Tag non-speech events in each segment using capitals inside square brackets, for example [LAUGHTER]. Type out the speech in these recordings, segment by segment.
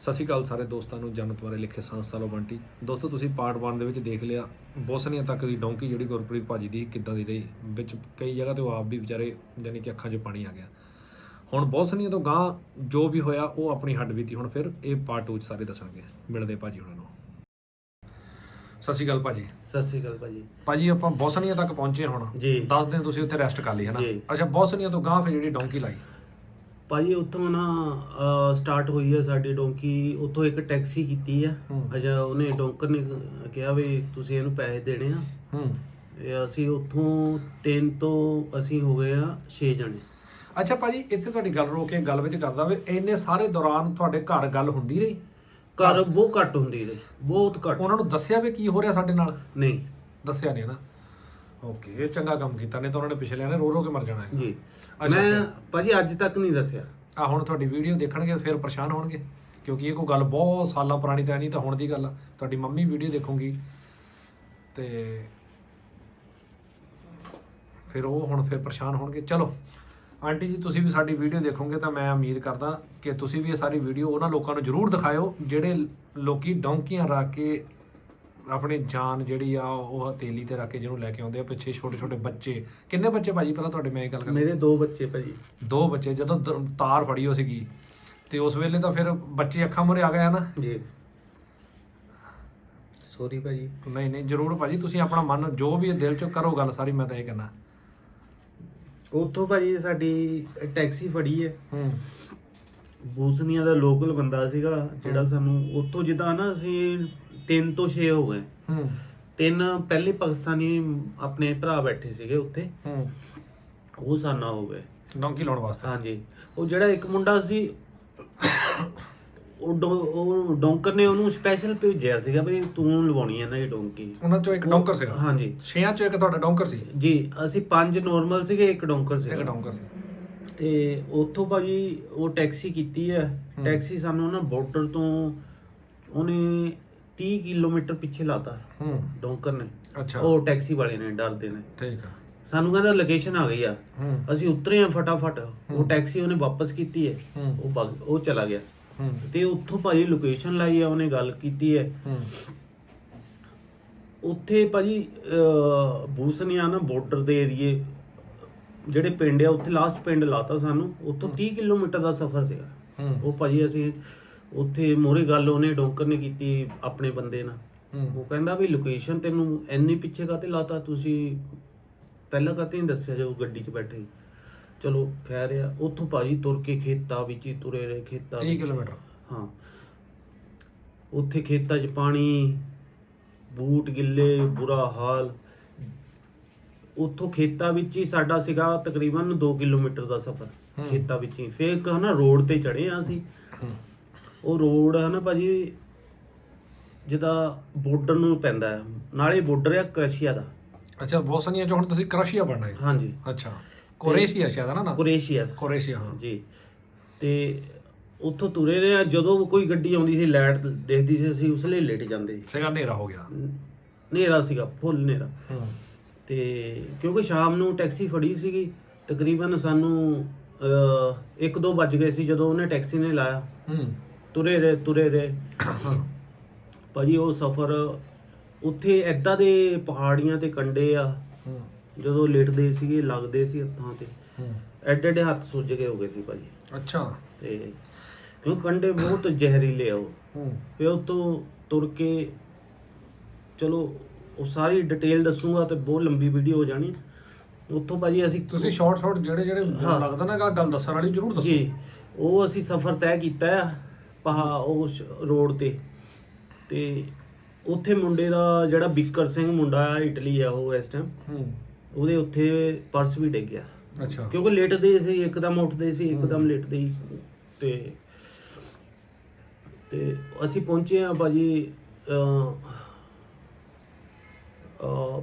ਸਤਿ ਸ਼੍ਰੀ ਅਕਾਲ ਸਾਰੇ ਦੋਸਤਾਂ ਨੂੰ ਜਨਤ ਬਾਰੇ ਲਿਖੇ ਸੰਸਾਲੋ ਬੰਟੀ। ਦੋਸਤੋ ਤੁਸੀਂ ਪਾਰਟ 1 ਦੇ ਵਿੱਚ ਦੇਖ ਲਿਆ। ਬੋਸਨੀਆ ਤੱਕ ਦੀ ਡੌਂਕੀ ਜਿਹੜੀ ਗੁਰਪ੍ਰੀਤ ਭਾਜੀ ਦੀ ਕਿੱਦਾਂ ਦੀ ਰਹੀ ਵਿੱਚ ਕਈ ਜਗ੍ਹਾ ਤੇ ਉਹ ਆਪ ਵੀ ਵਿਚਾਰੇ ਯਾਨੀ ਕਿ ਅੱਖਾਂ 'ਚ ਪਾਣੀ ਆ ਗਿਆ। ਹੁਣ ਬੋਸਨੀਆ ਤੋਂ ਗਾਂ ਜੋ ਵੀ ਹੋਇਆ ਉਹ ਆਪਣੀ ਹੱਡ ਬੀਤੀ। ਹੁਣ ਫਿਰ ਇਹ ਪਾਰਟ 2 ਚ ਸਾਰੇ ਦੱਸਣਗੇ। ਮਿਲਦੇ ਭਾਜੀ ਉਹਨਾਂ ਨੂੰ। ਸਤਿ ਸ਼੍ਰੀ ਅਕਾਲ ਭਾਜੀ। ਸਤਿ ਸ੍ਰੀ ਅਕਾਲ ਭਾਜੀ। ਭਾਜੀ ਆਪਾਂ ਬੋਸਨੀਆ ਤੱਕ ਪਹੁੰਚੇ ਹੁਣ। ਜੀ। 10 ਦਿਨ ਤੁਸੀਂ ਉੱਥੇ ਰੈਸਟ ਕਰ ਲਈ ਹੈ ਨਾ। ਅੱਛਾ ਬੋਸਨੀਆ ਤੋਂ ਗਾਂ ਫਿਰ ਜਿਹੜੀ ਡੌਂਕੀ ਲਾਈ। ਭਾਜੀ ਉੱਥੋਂ ਨਾ ਸਟਾਰਟ ਹੋਈ ਹੈ ਸਾਡੀ ਡੋਂਕੀ। ਉੱਥੋਂ ਇੱਕ ਟੈਕਸੀ ਕੀਤੀ ਆ। ਅਜਾ ਉਹਨੇ ਡੋਂਕਰ ਨੇ ਕਿਹਾ ਵੀ ਤੁਸੀਂ ਇਹਨੂੰ ਪੈਸੇ ਦੇਣੇ ਆ। ਹੂੰ। ਇਹ ਅਸੀਂ ਉੱਥੋਂ ਤਿੰਨ ਤੋਂ ਅਸੀਂ ਹੋ ਗਏ ਆ 6 ਜਣੇ। ਅੱਛਾ ਭਾਜੀ ਇੱਥੇ ਤੁਹਾਡੀ ਗੱਲ ਰੋਕ ਕੇ ਗੱਲ ਵਿੱਚ ਕਰਦਾ ਵੇ ਇੰਨੇ ਸਾਰੇ ਦੌਰਾਨ ਤੁਹਾਡੇ ਘਰ ਗੱਲ ਹੁੰਦੀ ਰਹੀ? ਘਰ ਬਹੁਤ ਘੱਟ ਹੁੰਦੀ ਰਹੀ। ਬਹੁਤ ਘੱਟ। ਉਹਨਾਂ ਨੂੰ ਦੱਸਿਆ ਵੀ ਕੀ ਹੋ ਰਿਹਾ ਸਾਡੇ ਨਾਲ? ਨਹੀਂ। ਦੱਸਿਆ ਨਹੀਂ ਨਾ। ਓਕੇ ਇਹ ਚੰਗਾ ਕੰਮ ਕੀਤਾ ਨਹੀਂ ਤਾਂ ਉਹਨਾਂ ਨੇ ਪਿਛਲੇ ਨੇ ਰੋ ਰੋ ਕੇ ਮਰ ਜਾਣਾ ਹੈ ਜੀ। ਮੈਂ। ਭਾਜੀ ਅੱਜ ਤੱਕ ਨਹੀਂ ਦੱਸਿਆ। ਆ ਹੁਣ ਤੁਹਾਡੀ ਵੀਡੀਓ ਦੇਖਣਗੇ ਫਿਰ ਪਰੇਸ਼ਾਨ ਹੋਣਗੇ। ਕਿਉਂਕਿ ਇਹ ਕੋਈ ਗੱਲ ਬਹੁਤ ਸਾਲਾਂ ਪੁਰਾਣੀ ਤਾਂ ਨਹੀਂ ਤਾਂ ਹੁਣ ਦੀ ਗੱਲ ਆ। ਤੁਹਾਡੀ ਮੰਮੀ ਵੀਡੀਓ ਦੇਖੂਗੀ। ਤੇ ਫਿਰ ਉਹ ਹੁਣ ਫਿਰ ਪਰੇਸ਼ਾਨ ਹੋਣਗੇ। ਚਲੋ ਆਂਟੀ ਜੀ ਤੁਸੀਂ ਵੀ ਸਾਡੀ ਵੀਡੀਓ ਦੇਖੋਗੇ ਤਾਂ ਮੈਂ ਉਮੀਦ ਕਰਦਾ ਕਿ ਤੁਸੀਂ ਵੀ ਇਹ ਸਾਰੀ ਵੀਡੀਓ ਉਹਨਾਂ ਲੋਕਾਂ ਨੂੰ ਜ਼ਰੂਰ ਦਿਖਾਇਓ ਜਿਹੜੇ ਲੋਕੀ ਡੌਂਕੀਆਂ ਰੱਖ ਕੇ ਆਪਣੀ ਜਾਨ ਜਿਹੜੀ ਆ ਉਹ ਹਥੇਲੀ ਤੇ ਰੱਖ ਕੇ ਜਿਹਨੂੰ ਲੈ ਕੇ ਆਉਂਦੇ ਆ ਪਿੱਛੇ ਛੋਟੇ ਛੋਟੇ ਬੱਚੇ। ਕਿੰਨੇ ਬੱਚੇ ਭਾਜੀ ਪਹਿਲਾਂ ਤੁਹਾਡੇ ਮੈਂ ਇਹ ਗੱਲ ਕਰਾਂ ਮੇਰੇ ਦੋ ਬੱਚੇ ਭਾਜੀ। ਦੋ ਬੱਚੇ ਜਦੋਂ ਦ- ਤਾਰ ਫੜੀ ਹੋ ਸੀਗੀ ਤੇ ਉਸ ਵੇਲੇ ਤਾਂ ਫਿਰ ਬੱਚੇ ਅੱਖਾਂ ਮੁਰੇ ਆ ਗਏ ਨਾ ਜੀ। ਸੌਰੀ ਭਾਜੀ। ਨਹੀਂ ਨਹੀਂ ਜ਼ਰੂਰ ਭਾਜੀ ਤੁਸੀਂ ਆਪਣਾ ਮਨ ਜੋ ਵੀ ਦਿਲ ਚੋਂ ਕਰੋ ਗੱਲ ਸਾਰੀ ਮੈਂ ਤਾਂ ਇਹ ਕਹਿੰਦਾ। ਉੱਥੋਂ ਭਾਜੀ ਸਾਡੀ ਟੈਕਸੀ ਫੜੀ ਹੈ ਹੂੰ। ਬੂਸਨੀਆ ਦਾ ਲੋਕਲ ਬੰਦਾ ਸੀਗਾ ਜਿਹੜਾ। ਸਾਨੂੰ ਉੱਥੋਂ ਜਿੱਦਾਂ ਨਾ ਅਸੀਂ 3 ਤੋਂ 6 ਹੋ ਗਏ। ਹੂੰ। ਤਿੰਨ ਪਹਿਲੇ ਪਾਕਿਸਤਾਨੀ ਆਪਣੇ ਭਰਾ ਬੈਠੇ ਸੀਗੇ ਉੱਥੇ। ਹੂੰ। ਉਹ ਸਾਨਾ ਹੋ ਗਏ। ਡੌਂਕੀ ਲਾਉਣ ਵਾਸਤੇ। ਹਾਂਜੀ। ਉਹ ਜਿਹੜਾ ਇੱਕ ਮੁੰਡਾ ਸੀ ਉਹ ਡੋ- ਉਹ ਡੋਂਕਰ ਨੇ ਉਹਨੂੰ ਸਪੈਸ਼ਲ ਭੇਜਿਆ ਸੀਗਾ ਵੀ ਤੂੰ ਲਵਾਉਣੀ ਹੈ ਨਾ ਇਹ ਡੋਂਕੀ। ਉਹਨਾਂ ਚੋਂ ਇੱਕ ਡੌਂਕਰ ਸੀਗਾ। ਹਾਂਜੀ। ਛੇਆਂ ਚੋਂ ਇੱਕ ਤੁਹਾਡਾ ਡੌਂਕਰ ਸੀ। ਜੀ ਅਸੀਂ ਪੰਜ ਨਾਰਮਲ ਸੀਗੇ ਇੱਕ ਡੋਂਕਰ ਇੱਕ ਸੀਗਾ ਡੌਂਕਰ ਸੀ। ਤੇ ਉੱਥੋਂ ਭਾਜੀ ਉਹ ਟੈਕਸੀ ਕੀਤੀ ਹੈ। ਟੈਕਸੀ ਸਾਨੂੰ ਨਾ ਬਾਰਡਰ ਤੋਂ ਉਹਨੇ 30 ਕਿਲੋਮੀਟਰ ਪਿੱਛੇ ਲਾਤਾ। ਹੂੰ। ਡੋਂਕਰ ਨੇ। ਅੱਛਾ। ਉਹ ਟੈਕਸੀ ਵਾਲੇ ਨੇ ਡਰਦੇ ਨੇ। ਠੀਕ ਆ। ਸਾਨੂੰ ਕਹਿੰਦਾ ਲੋਕੇਸ਼ਨ ਆ ਗਈ ਆ। ਹੂੰ। ਅਸੀਂ ਉਤਰੇ ਆ ਫਟਾਫਟ। ਉਹ। ਟੈਕਸੀ ਉਹਨੇ ਵਾਪਸ ਕੀਤੀ ਹੈ ਹੂੰ। ਉਹ ਭੱਗ- ਉਹ ਚਲਾ ਗਿਆ। ਹੂੰ। ਤੇ ਉੱਥੋਂ ਭਾਜੀ ਲੋਕੇਸ਼ਨ ਲਾਈ ਆ ਉਹਨੇ ਗੱਲ ਕੀਤੀ ਹੈ ਹੂੰ। ਉੱਥੇ ਭਾਜੀ ਅਹ, ਬੂਸਨੀਆ ਨਾ ਬਾਰਡਰ ਦੇ ਏਰੀਏ ਜਿਹੜੇ ਪਿੰਡ ਆ ਉੱਥੇ ਲਾਸਟ ਪਿੰਡ ਲਾਤਾ ਸਾਨੂੰ। ਉੱਥੋਂ 30 ਕਿਲੋਮੀਟਰ ਦਾ ਸਫ਼ਰ ਸੀਗਾ। ਹੂੰ। ਉਹ ਭਾਜੀ ਅਸੀਂ ਉੱਥੇ ਮੋਰੇ ਗੱਲ ਉਹਨੇ ਡੋਂਕਰ ਨੇ ਕੀਤੀ ਆਪਣੇ ਬੰਦੇ ਨਾਲ। ਉਹ ਕਹਿੰਦਾ ਵੀ ਲੋਕੇਸ਼ਨ ਤੈਨੂੰ ਇੰਨੀ ਪਿੱਛੇ ਕਾਤੇ ਲਾਤਾ ਤੁਸੀਂ ਪਹਿਲਾਂ ਕਾਤੇ ਨਹੀਂ ਦੱਸਿਆ ਜਦੋਂ ਗੱਡੀ 'ਚ ਬੈਠੇ ਚਲੋ ਖੈਰ ਆ ਉੱਥੋਂ ਭਾਜੀ ਤੁਰ ਕੇ ਖੇਤਾਂ ਵਿੱਚ ਹੀ ਤੁਰੇ ਰਹੇ ਖੇਤਾਂ 30 ਵਿੱਚ। ਕਿਲੋਮੀਟਰ। ਹਾਂ। ਉੱਥੇ ਖੇਤਾਂ 'ਚ ਪਾਣੀ ਬੂਟ ਗਿੱਲੇ ਬੁਰਾ ਹਾਲ। ਉੱਥੋਂ ਖੇਤਾਂ ਵਿੱਚ ਹੀ ਸਾਡਾ ਸੀਗਾ ਤਕਰੀਬਨ 2 ਕਿਲੋਮੀਟਰ ਦਾ ਸਫ਼ਰ। ਖੇਤਾਂ ਵਿੱਚ ਹੀ। ਫੇਰ ਇੱਕ ਹਨਾ ਰੋਡ ਤੇ ਚੜੇ ਆ ਅਸੀਂ। ਹੂੰ। ਉਹ ਰੋਡ ਹੈ ਨਾ ਭਾਜੀ ਜਿਹਦਾ ਬਾਰਡਰ ਨੂੰ ਪੈਂਦਾ ਹੈ। ਨਾਲੇ ਬਾਰਡਰ ਆ ਕ੍ਰਸ਼ੀਆ ਦਾ। ਅੱਛਾ ਬੋਸਨੀਆ ਚੋਂ ਹੁਣ ਤੁਸੀਂ ਕ੍ਰੋਸ਼ੀਆ ਬਣਨਾ ਹੈ। ਹਾਂਜੀ। ਅੱਛਾ ਕੋਰੇਸ਼ੀਆ ਸ਼ਾਇਦ ਹੈ ਨਾ ਨਾ? ਕੁਰੇਸ਼ੀਆ। ਕੋਰੇਸ਼ੀਆ ਹਾਂ। ਜੀ। ਤੇ ਉੱਥੋਂ ਤੁਰੇ ਰਹੇ ਆ ਜਦੋਂ ਕੋਈ ਗੱਡੀ ਆਉਂਦੀ ਸੀ ਲਾਈਟ ਦੇਖਦੀ ਸੀ ਅਸੀਂ ਉਸਲੇ ਲੇਟ ਜਾਂਦੇ ਸੀਗਾ ਹਨੇਰਾ ਹੋ ਗਿਆ। ਹਨੇਰਾ ਸੀਗਾ ਫੁੱਲ ਹਨੇਰਾ। ਹੂੰ। ਤੇ ਕਿਉਂਕਿ ਸ਼ਾਮ ਨੂੰ ਟੈਕਸੀ ਫੜੀ ਸੀਗੀ ਤਕਰੀਬਨ ਸਾਨੂੰ 1-2 ਵੱਜ ਗਏ ਸੀ ਜਦੋਂ ਉਹਨੇ ਟੈਕਸੀ ਨੇ ਲਾਇਆ। ਹੂੰ। ਤੁਰੇ ਰਹੇ ਤੁਰੇ ਰਹੇ। ਭਾਜੀ ਉਹ ਸਫ਼ਰ ਉੱਥੇ ਐਦਾਂ ਦੇ ਪਹਾੜੀਆਂ ਤੇ ਕੰਡੇ ਆ। ਜਦੋਂ ਲੇਟਦੇ ਸੀਗੇ ਲੱਗਦੇ ਸੀ ਹੱਥਾਂ ਤੇ। ਐਡੇ ਐਡੇ ਹੱਥ ਸੁੱਜ ਗਏ ਹੋ ਗਏ ਸੀ ਭਾਜੀ। ਅੱਛਾ। ਤੇ ਕਿਉਂ ਕੰਡੇ ਬਹੁਤ ਜ਼ਹਿਰੀਲੇ ਆ ਉਹ। ਫਿਰ ਉਤੋਂ ਤੁਰ ਕੇ ਚਲੋ ਉਹ ਸਾਰੀ ਡਿਟੇਲ ਦੱਸੂਗਾ ਤੇ ਬਹੁਤ ਲੰਬੀ ਵੀਡੀਓ ਹੋ ਜਾਣੀ। ਉੱਥੋਂ ਭਾਜੀ ਅਸੀਂ ਤੁਸੀਂ ਸ਼ਾਰਟ ਸ਼ਾਰਟ ਜਿਹੜੇ ਜਿਹੜੇ। ਲੱਗਦਾ ਨਾ ਗੱਲ ਦੱਸਣ ਵਾਲੀ ਜ਼ਰੂਰ ਦੱਸੋ। ਜੀ। ਉਹ ਅਸੀਂ ਸਫ਼ਰ ਤੈਅ ਕੀਤਾ ਆ। ਪਹਾ ਉਸ ਰੋਡ ਤੇ। ਤੇ ਉੱਥੇ ਮੁੰਡੇ ਦਾ ਜਿਹੜਾ ਬਿੱਕਰ ਸਿੰਘ ਮੁੰਡਾ ਆ ਇਟਲੀ ਆ ਉਹ ਇਸ ਟਾਈਮ ਹੂੰ। ਉਹਦੇ ਉੱਥੇ ਪਰਸ ਵੀ ਡਿੱਗ ਗਿਆ। ਅੱਛਾ। ਕਿਉਂਕਿ ਲੇਟਦੇ ਸੀ ਇੱਕਦਮ ਉੱਠਦੇ ਸੀ ਇੱਕਦਮ ਲੇਟਦੇ ਹੀ ਤੇ ਤੇ ਅਸੀਂ ਪਹੁੰਚੇ ਆ ਭਾਜੀ ਅ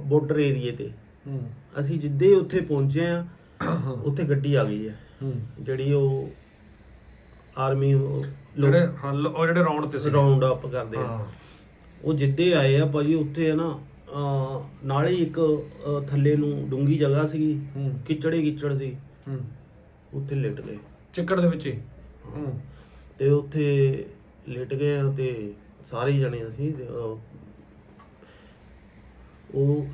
ਬਾਰਡਰ ਏਰੀਏ ਤੇ। ਹੂੰ। ਅਸੀਂ ਜਿੱਦੇ ਉੱਥੇ ਪਹੁੰਚੇ ਆ ਉੱਥੇ ਗੱਡੀ ਆ ਗਈ ਹੈ। ਹੂੰ। ਜਿਹੜੀ ਉਹ ਆਰਮੀ ਜਿਹੜੇ ਹਾਂ ਲ- ਉਹ ਜਿਹੜੇ ਰਾਉਂਡ ਤੇ ਸੀ। ਰਾਉਂਡ ਅਪ ਕਰਦੇ ਆ। ਉਹ ਜਿੱਦੇ ਆਏ ਆ ਭਾਜੀ ਉੱਥੇ ਹੈ ਨਾ ਨਾਲ ਹੀ ਇੱਕ ਥੱਲੇ ਨੂੰ ਡੂੰਗੀ ਜਗ੍ਹਾ ਸੀਗੀ ਕਿਚੜੇ ਕਿਚੜ ਸੀ। ਉੱਥੇ ਲੇਟ ਗਏ। ਚਿੱਕੜ ਦੇ ਵਿੱਚ ਹੀ। ਤੇ ਉੱਥੇ ਲੇਟ ਗਏ ਆ ਤੇ ਸਾਰੇ ਜਣੇ ਅਸੀਂ ਉਹ-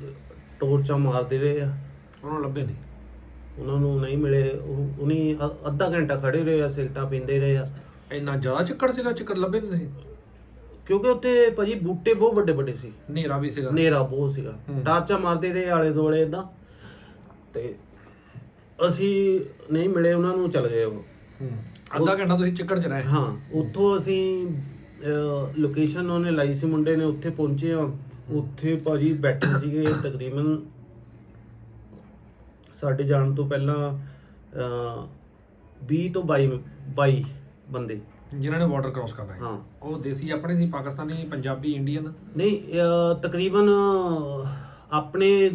ਟੋਰਚਾਂ ਮਾਰਦੇ ਰਹੇ ਆ। ਉਹਨਾਂ ਨੂੰ ਲੱਭੇ ਨਹੀਂ ਉਹਨਾਂ ਨੂੰ ਨਹੀਂ ਮਿਲੇ। ਉਹ ਉਨੀ ਅੱਧਾ ਘੰਟਾ ਖੜੇ ਰਹੇ ਆ ਸਿਗਰਟਾਂ ਪੀਂਦੇ ਰਹੇ ਆ। ਇੰਨਾ ਜ਼ਿਆਦਾ ਚੱਕੜ ਸੀਗਾ ਚੱਕੜ ਲੱਭੇ ਨਹੀਂ ਸੀ ਕਿਉਂਕਿ ਉੱਥੇ ਭਾਜੀ ਬੂਟੇ ਬਹੁਤ ਵੱਡੇ ਵੱਡੇ ਸੀ। ਹਨੇਰਾ ਵੀ ਸੀਗਾ। ਹਨੇਰਾ ਬਹੁਤ ਸੀਗਾ। ਹੂੰ। ਟਾਰਚਾਂ ਮਾਰਦੇ ਰਹੇ ਆਲੇ ਦੁਆਲੇ ਇਦਾਂ ਤੇ ਅਸੀਂ ਨਹੀਂ ਮਿਲੇ ਉਹਨਾਂ ਨੂੰ ਚਲ ਗਏ ਉਹ। ਹੂੰ। ਅੱਧਾ ਘੰਟਾ ਤੁਸੀਂ ਚੱਕੜ 'ਚ ਰਹੇ। ਹਾਂ ਉੱਥੋਂ ਅਸੀਂ ਲੋਕੇਸ਼ਨ ਉਹਨੇ ਲਾਈ ਸੀ ਮੁੰਡੇ ਨੇ ਉੱਥੇ ਪਹੁੰਚੇ ਆ ਉੱਥੇ ਭਾਜੀ ਬੈਠੇ ਸੀਗੇ ਤਕਰੀਬਨ ਸਾਡੇ ਜਾਣ ਤੋਂ ਪਹਿਲਾਂ ਅਹ, 20 ਤੋਂ 22 22 ਬੰਦੇ। ਜਿਨ੍ਹਾਂ ਨੇ ਬਾਰਡਰ ਕ੍ਰਾਸ ਕਰਨਾ ਹੈ। ਹਾਂ। ਉਹ ਦੇਸੀ ਆਪਣੇ ਸੀ ਪਾਕਿਸਤਾਨੀ ਪੰਜਾਬੀ ਇੰਡੀਅਨ ਨਹੀਂ ਅਹ, ਤਕਰੀਬਨ ਆਪਣੇ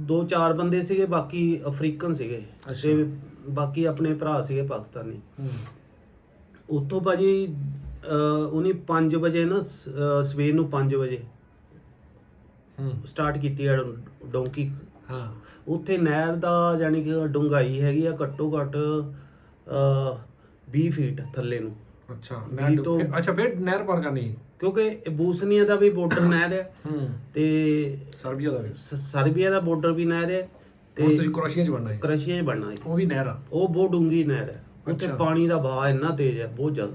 ਦੋ ਚਾਰ ਬੰਦੇ ਸੀਗੇ ਬਾਕੀ ਅਫਰੀਕਨ ਸੀਗੇ। ਅੱਛਾ। ਤੇ ਬਾਕੀ ਆਪਣੇ ਭਰਾ ਸੀਗੇ ਪਾਕਿਸਤਾਨੀ। ਹੂੰ। ਉੱਥੋਂ ਭਾਜੀ ਅਹ, ਉਹਨੇ 5 ਵਜੇ ਨਾ ਸ- ਅਹ, ਸਵੇਰ ਨੂੰ 5 ਵਜੇ ਹੂੰ। ਸਟਾਰਟ ਕੀਤੀ ਹੈ ਡੋਂਕੀ ਹਾਂ। ਉੱਥੇ ਨਹਿਰ ਦਾ ਯਾਨੀ ਕਿ ਡੁੰਗਾਈ ਹੈਗੀ ਆ ਘੱਟੋ ਘੱਟ ਅਹ, 20 ਫੀਟ ਥੱਲੇ ਨੂੰ। ਅੱਛਾ ਵੀਹ ਨਹਿਰ ਤੋਂ- ਅੱਛਾ ਫਿਰ ਨਹਿਰ ਪਾਰ ਕਰਨੀ। ਕਿਉਂਕਿ ਇਹ ਬੂਸਨੀਆ ਦਾ ਵੀ ਬਾਰਡਰ ਨਹਿਰ ਹੈ ਹੂੰ ਤੇ ਸਰਬੀਆ ਦਾ ਵੀ। ਸ- ਸਰਬੀਆ ਦਾ ਬਾਰਡਰ ਵੀ ਨਹਿਰ ਹੈ ਹੁਣ ਤੇ ਤੁਸੀਂ ਕ੍ਰੋਸ਼ੀਆ 'ਚ ਬਣਨਾ ਹੈ ਕ੍ਰਸ਼ੀਆ 'ਚ ਬਣਨਾ ਹੈ ਉਹ ਵੀ ਨਹਿਰ ਆ। ਉਹ ਬਹੁਤ ਡੂੰਗੀ ਨਹਿਰ ਹੈ। ਉੱਥੇ ਅੱਛਾ। ਪਾਣੀ ਦਾ ਵਹਾਅ ਇੰਨਾ ਤੇਜ਼ ਹੈ ਬਹੁਤ ਜ਼ਿਆਦਾ।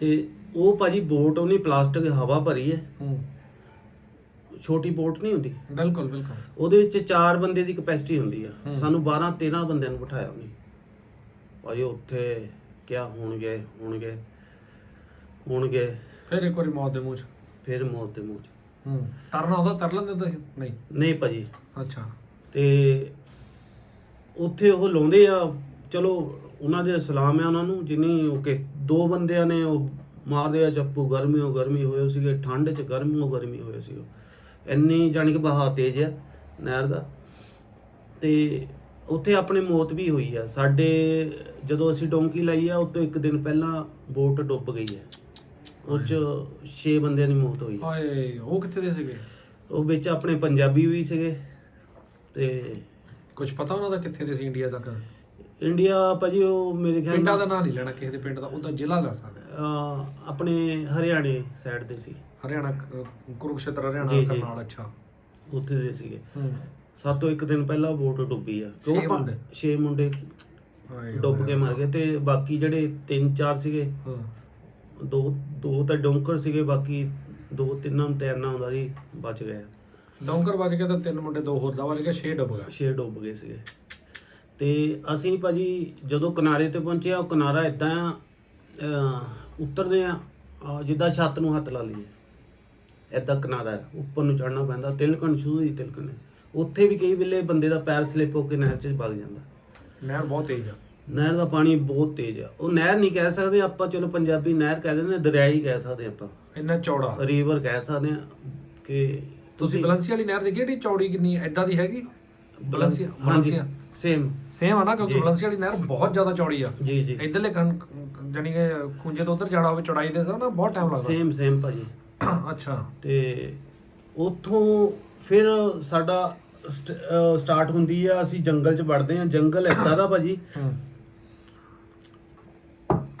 ਤੇ ਉਹ ਭਾਜੀ ਬੋਟ ਉਹਨੇ ਪਲਾਸਟਿਕ ਹਵਾ ਭਰੀ ਹੈ। ਹੂੰ। ਛੋਟੀ ਬੋਟ ਨਹੀਂ ਹੁੰਦੀ? ਬਿਲਕੁਲ ਬਿਲਕੁਲ। ਉਹਦੇ ਵਿੱਚ ਚਾਰ ਬੰਦੇ ਦੀ ਕਪੈਸਿਟੀ ਹੁੰਦੀ ਆ। ਸਾਨੂੰ 12 13 ਬੰਦਿਆਂ ਨੂੰ ਬਿਠਾਇਆ ਉਹਨੇ। ਭਾਈ ਉੱਥੇ ਕਿਆ ਹੋਣਗੇ ਹੋਣਗੇ ਹੋਣਗੇ। ਫਿਰ ਇੱਕ ਵਾਰੀ ਮੌਤ ਦੇ ਮੂੰਹ 'ਚ। ਫਿਰ ਮੌਤ ਦੇ ਮੂੰਹ 'ਚ। ਹੂੰ ਤਰਨਾ ਉਹਦਾ ਤਰ ਲੈਂਦੇ ਤੁਸੀਂ? ਨਹੀਂ। ਨਹੀਂ ਭਾਜੀ। ਅੱਛਾ। ਤੇ ਉੱਥੇ ਉਹ ਲਾਉਂਦੇ ਆ ਚਲੋ ਉਹਨਾਂ ਦੇ ਸਲਾਮ ਹੈ ਉਹਨਾਂ ਨੂੰ ਜਿਨੀ ਓਕੇ ਦੋ ਬੰਦਿਆਂ ਨੇ ਉਹ ਮਾਰਦੇ ਆ ਚੱਪੂ ਗਰਮੀ ਹੋ ਗਰਮੀ ਹੋਏ ਸੀਗੇ ਠੰਡ 'ਚ ਗਰਮੀ ਹੋ ਗਰਮੀ ਹੋਏ ਸੀ ਇੰਨੀ ਜਾਣੀ ਕਿ ਬਹਾ ਤੇਜ਼ ਆ ਨਹਿਰ ਦਾ। ਤੇ ਉੱਥੇ ਆਪਣੀ ਮੌਤ ਵੀ ਹੋਈ ਆ। ਸਾਡੇ ਜਦੋਂ ਅਸੀਂ ਡੋਂਕੀ ਲਾਈ ਆ ਉਹ ਤੋਂ ਇੱਕ ਦਿਨ ਪਹਿਲਾਂ ਬੋਟ ਡੁੱਬ ਗਈ ਹੈ ਉਹ 'ਚ 6 ਬੰਦਿਆਂ ਦੀ ਮੌਤ ਹੋਈ ਓਏ ਉਹ ਕਿੱਥੇ ਦੇ ਸੀਗੇ? ਉਹ ਵਿੱਚ ਆਪਣੇ ਪੰਜਾਬੀ ਵੀ ਸੀਗੇ ਤੇ ਕੁਝ ਪਤਾ ਉਹਨਾਂ ਦਾ ਕਿੱਥੇ ਦੇ ਸੀ ਇੰਡੀਆ ਤੱਕ? ਇੰਡੀਆ ਭਾਜੀ ਉਹ ਮੇਰੇ ਖਿਆਲ ਪਿੰਡਾਂ ਦਾ ਨਾਂ ਨਹੀਂ ਲੈਣਾ ਕਿਸੇ ਦੇ ਪਿੰਡ ਦਾ ਉਹਦਾ ਜ਼ਿਲ੍ਹਾ ਦੱਸ ਸਕਦੇ ਅਹ, ਆਪਣੇ ਹਰਿਆਣੇ ਸਾਈਡ ਦੇ ਸੀ। ਹਰਿਆਣਾ ਅਹ, ਕੁਰੂਕਸ਼ੇਤਰ ਜੀ, ਹਰਿਆਣਾ ਜੀ। ਕਰਨਾਲ ਅੱਛਾ। ਉੱਥੇ ਦੇ ਸੀਗੇ। ਹੂੰ। ਸਾਤੋਂ ਇੱਕ ਦਿਨ ਪਹਿਲਾਂ ਬੋਟ ਡੁੱਬੀ ਆ। ਛੇ ਮੁੰਡੇ? ਛੇ ਮੁੰਡੇ ਡੁੱਬ ਕੇ ਮਰ ਗਏ ਤੇ ਬਾਕੀ ਜਿਹੜੇ ਤਿੰਨ ਚਾਰ ਸੀਗੇ ਹਾਂ। ਦੋ ਦੋ ਤਾਂ ਡੋਂਕਰ ਸੀਗੇ ਬਾਕੀ ਦੋ ਤਿੰਨਾਂ ਨੂੰ ਤੈਰਨਾ ਹੁੰਦਾ ਸੀ ਬਚ ਗਏ ਡੌਂਕਰ ਵੱਜ ਗਿਆ ਤਾਂ ਤਿੰਨ ਮੁੰਡੇ ਦੋ ਹੋਰ ਦਾ ਵੱਜ ਗਿਆ ਛੇ ਡੁੱਬ ਗਏ। ਛੇ ਡੁੱਬ ਗਏ ਸੀਗੇ। ਤੇ ਅਸੀਂ ਭਾਜੀ ਜਦੋਂ ਕਿਨਾਰੇ ਤੇ ਪਹੁੰਚੇ ਆ ਉਹ ਕਿਨਾਰਾ ਇਦਾਂ ਉਤਰਦੇ ਆ ਅਹ ਜਿੱਦਾਂ ਛੱਤ ਨੂੰ ਹੱਥ ਲਾ ਲਈਏ। ਇਦਾਂ ਕਿਨਾਰਾ ਹੈ ਉੱਪਰ ਨੂੰ ਚੜਨਾ ਪੈਂਦਾ ਤਿਲਕਣ ਸ਼ੁਰੂ ਹੀ ਤਿਲਕਣ। ਹੈ ਉੱਥੇ ਵੀ ਕਈ ਵੇਲੇ ਬੰਦੇ ਦਾ ਪੈਰ ਸਲਿੱਪ ਹੋ ਕੇ ਨਹਿਰ 'ਚ ਵਗ ਜਾਂਦਾ। ਨਹਿਰ ਬਹੁਤ ਤੇਜ਼ ਆ। ਨਹਿਰ ਦਾ ਪਾਣੀ ਬਹੁਤ ਤੇਜ਼ ਆ। ਉਹ ਨਹਿਰ ਨਹੀਂ ਕਹਿ ਸਕਦੇ ਆਪਾਂ ਚਲੋ ਪੰਜਾਬੀ ਨਹਿਰ ਕਹਿ ਦਿੰਦੇ ਨੇ ਦਰਿਆ ਹੀ ਕਹਿ ਸਕਦੇ ਆਪਾਂ। ਇੰਨਾ ਚੌੜਾ। ਰੀਵਰ ਕਹਿ ਸਕਦੇ ਆ ਕਿ ਤੁਸੀਂ ਬਲੰਸੀ ਵਾਲੀ ਨਹਿਰ ਦੀ ਕਿਹੜੀ ਚੌੜੀ ਕਿੰਨੀ ਐਦਾਂ ਦੀ ਹੈਗੀ? ਬਲੰਸੀਆ ਹਾਂਜੀ ਬਲੰਸੀਆ। ਸੇਮ ਸੇਮ ਆ ਨਾ ਕਿਉਂਕਿ। ਬਲੰਸੀ ਵਾਲੀ ਨਹਿਰ ਬਹੁਤ ਜ਼ਿਆਦਾ ਚੌੜੀ ਆ। ਜੀ ਜੀ। ਇਧਰਲੇ ਕੰਨ ਜਾਨੀ ਕਿ ਖੁੰਝੇ ਤੋਂ ਉਧਰ ਜਾਣਾ ਹੋਵੇ ਚੌੜਾਈ ਦੇ ਹਿਸਾਬ ਨਾਲ ਬਹੁਤ ਟਾਈਮ ਲੱਗਦਾ। ਸੇਮ ਸੇਮ ਭਾਜੀ। ਅੱਛਾ। ਤੇ ਉਥੋਂ ਫਿਰ ਸਾਡਾ ਸਟਾਰਟ ਹੁੰਦੀ ਆ ਅਸੀਂ ਜੰਗਲ 'ਚ ਵੜਦੇ ਆ। ਜੰਗਲ ਏਦਾਂ ਦਾ ਭਾਜੀ।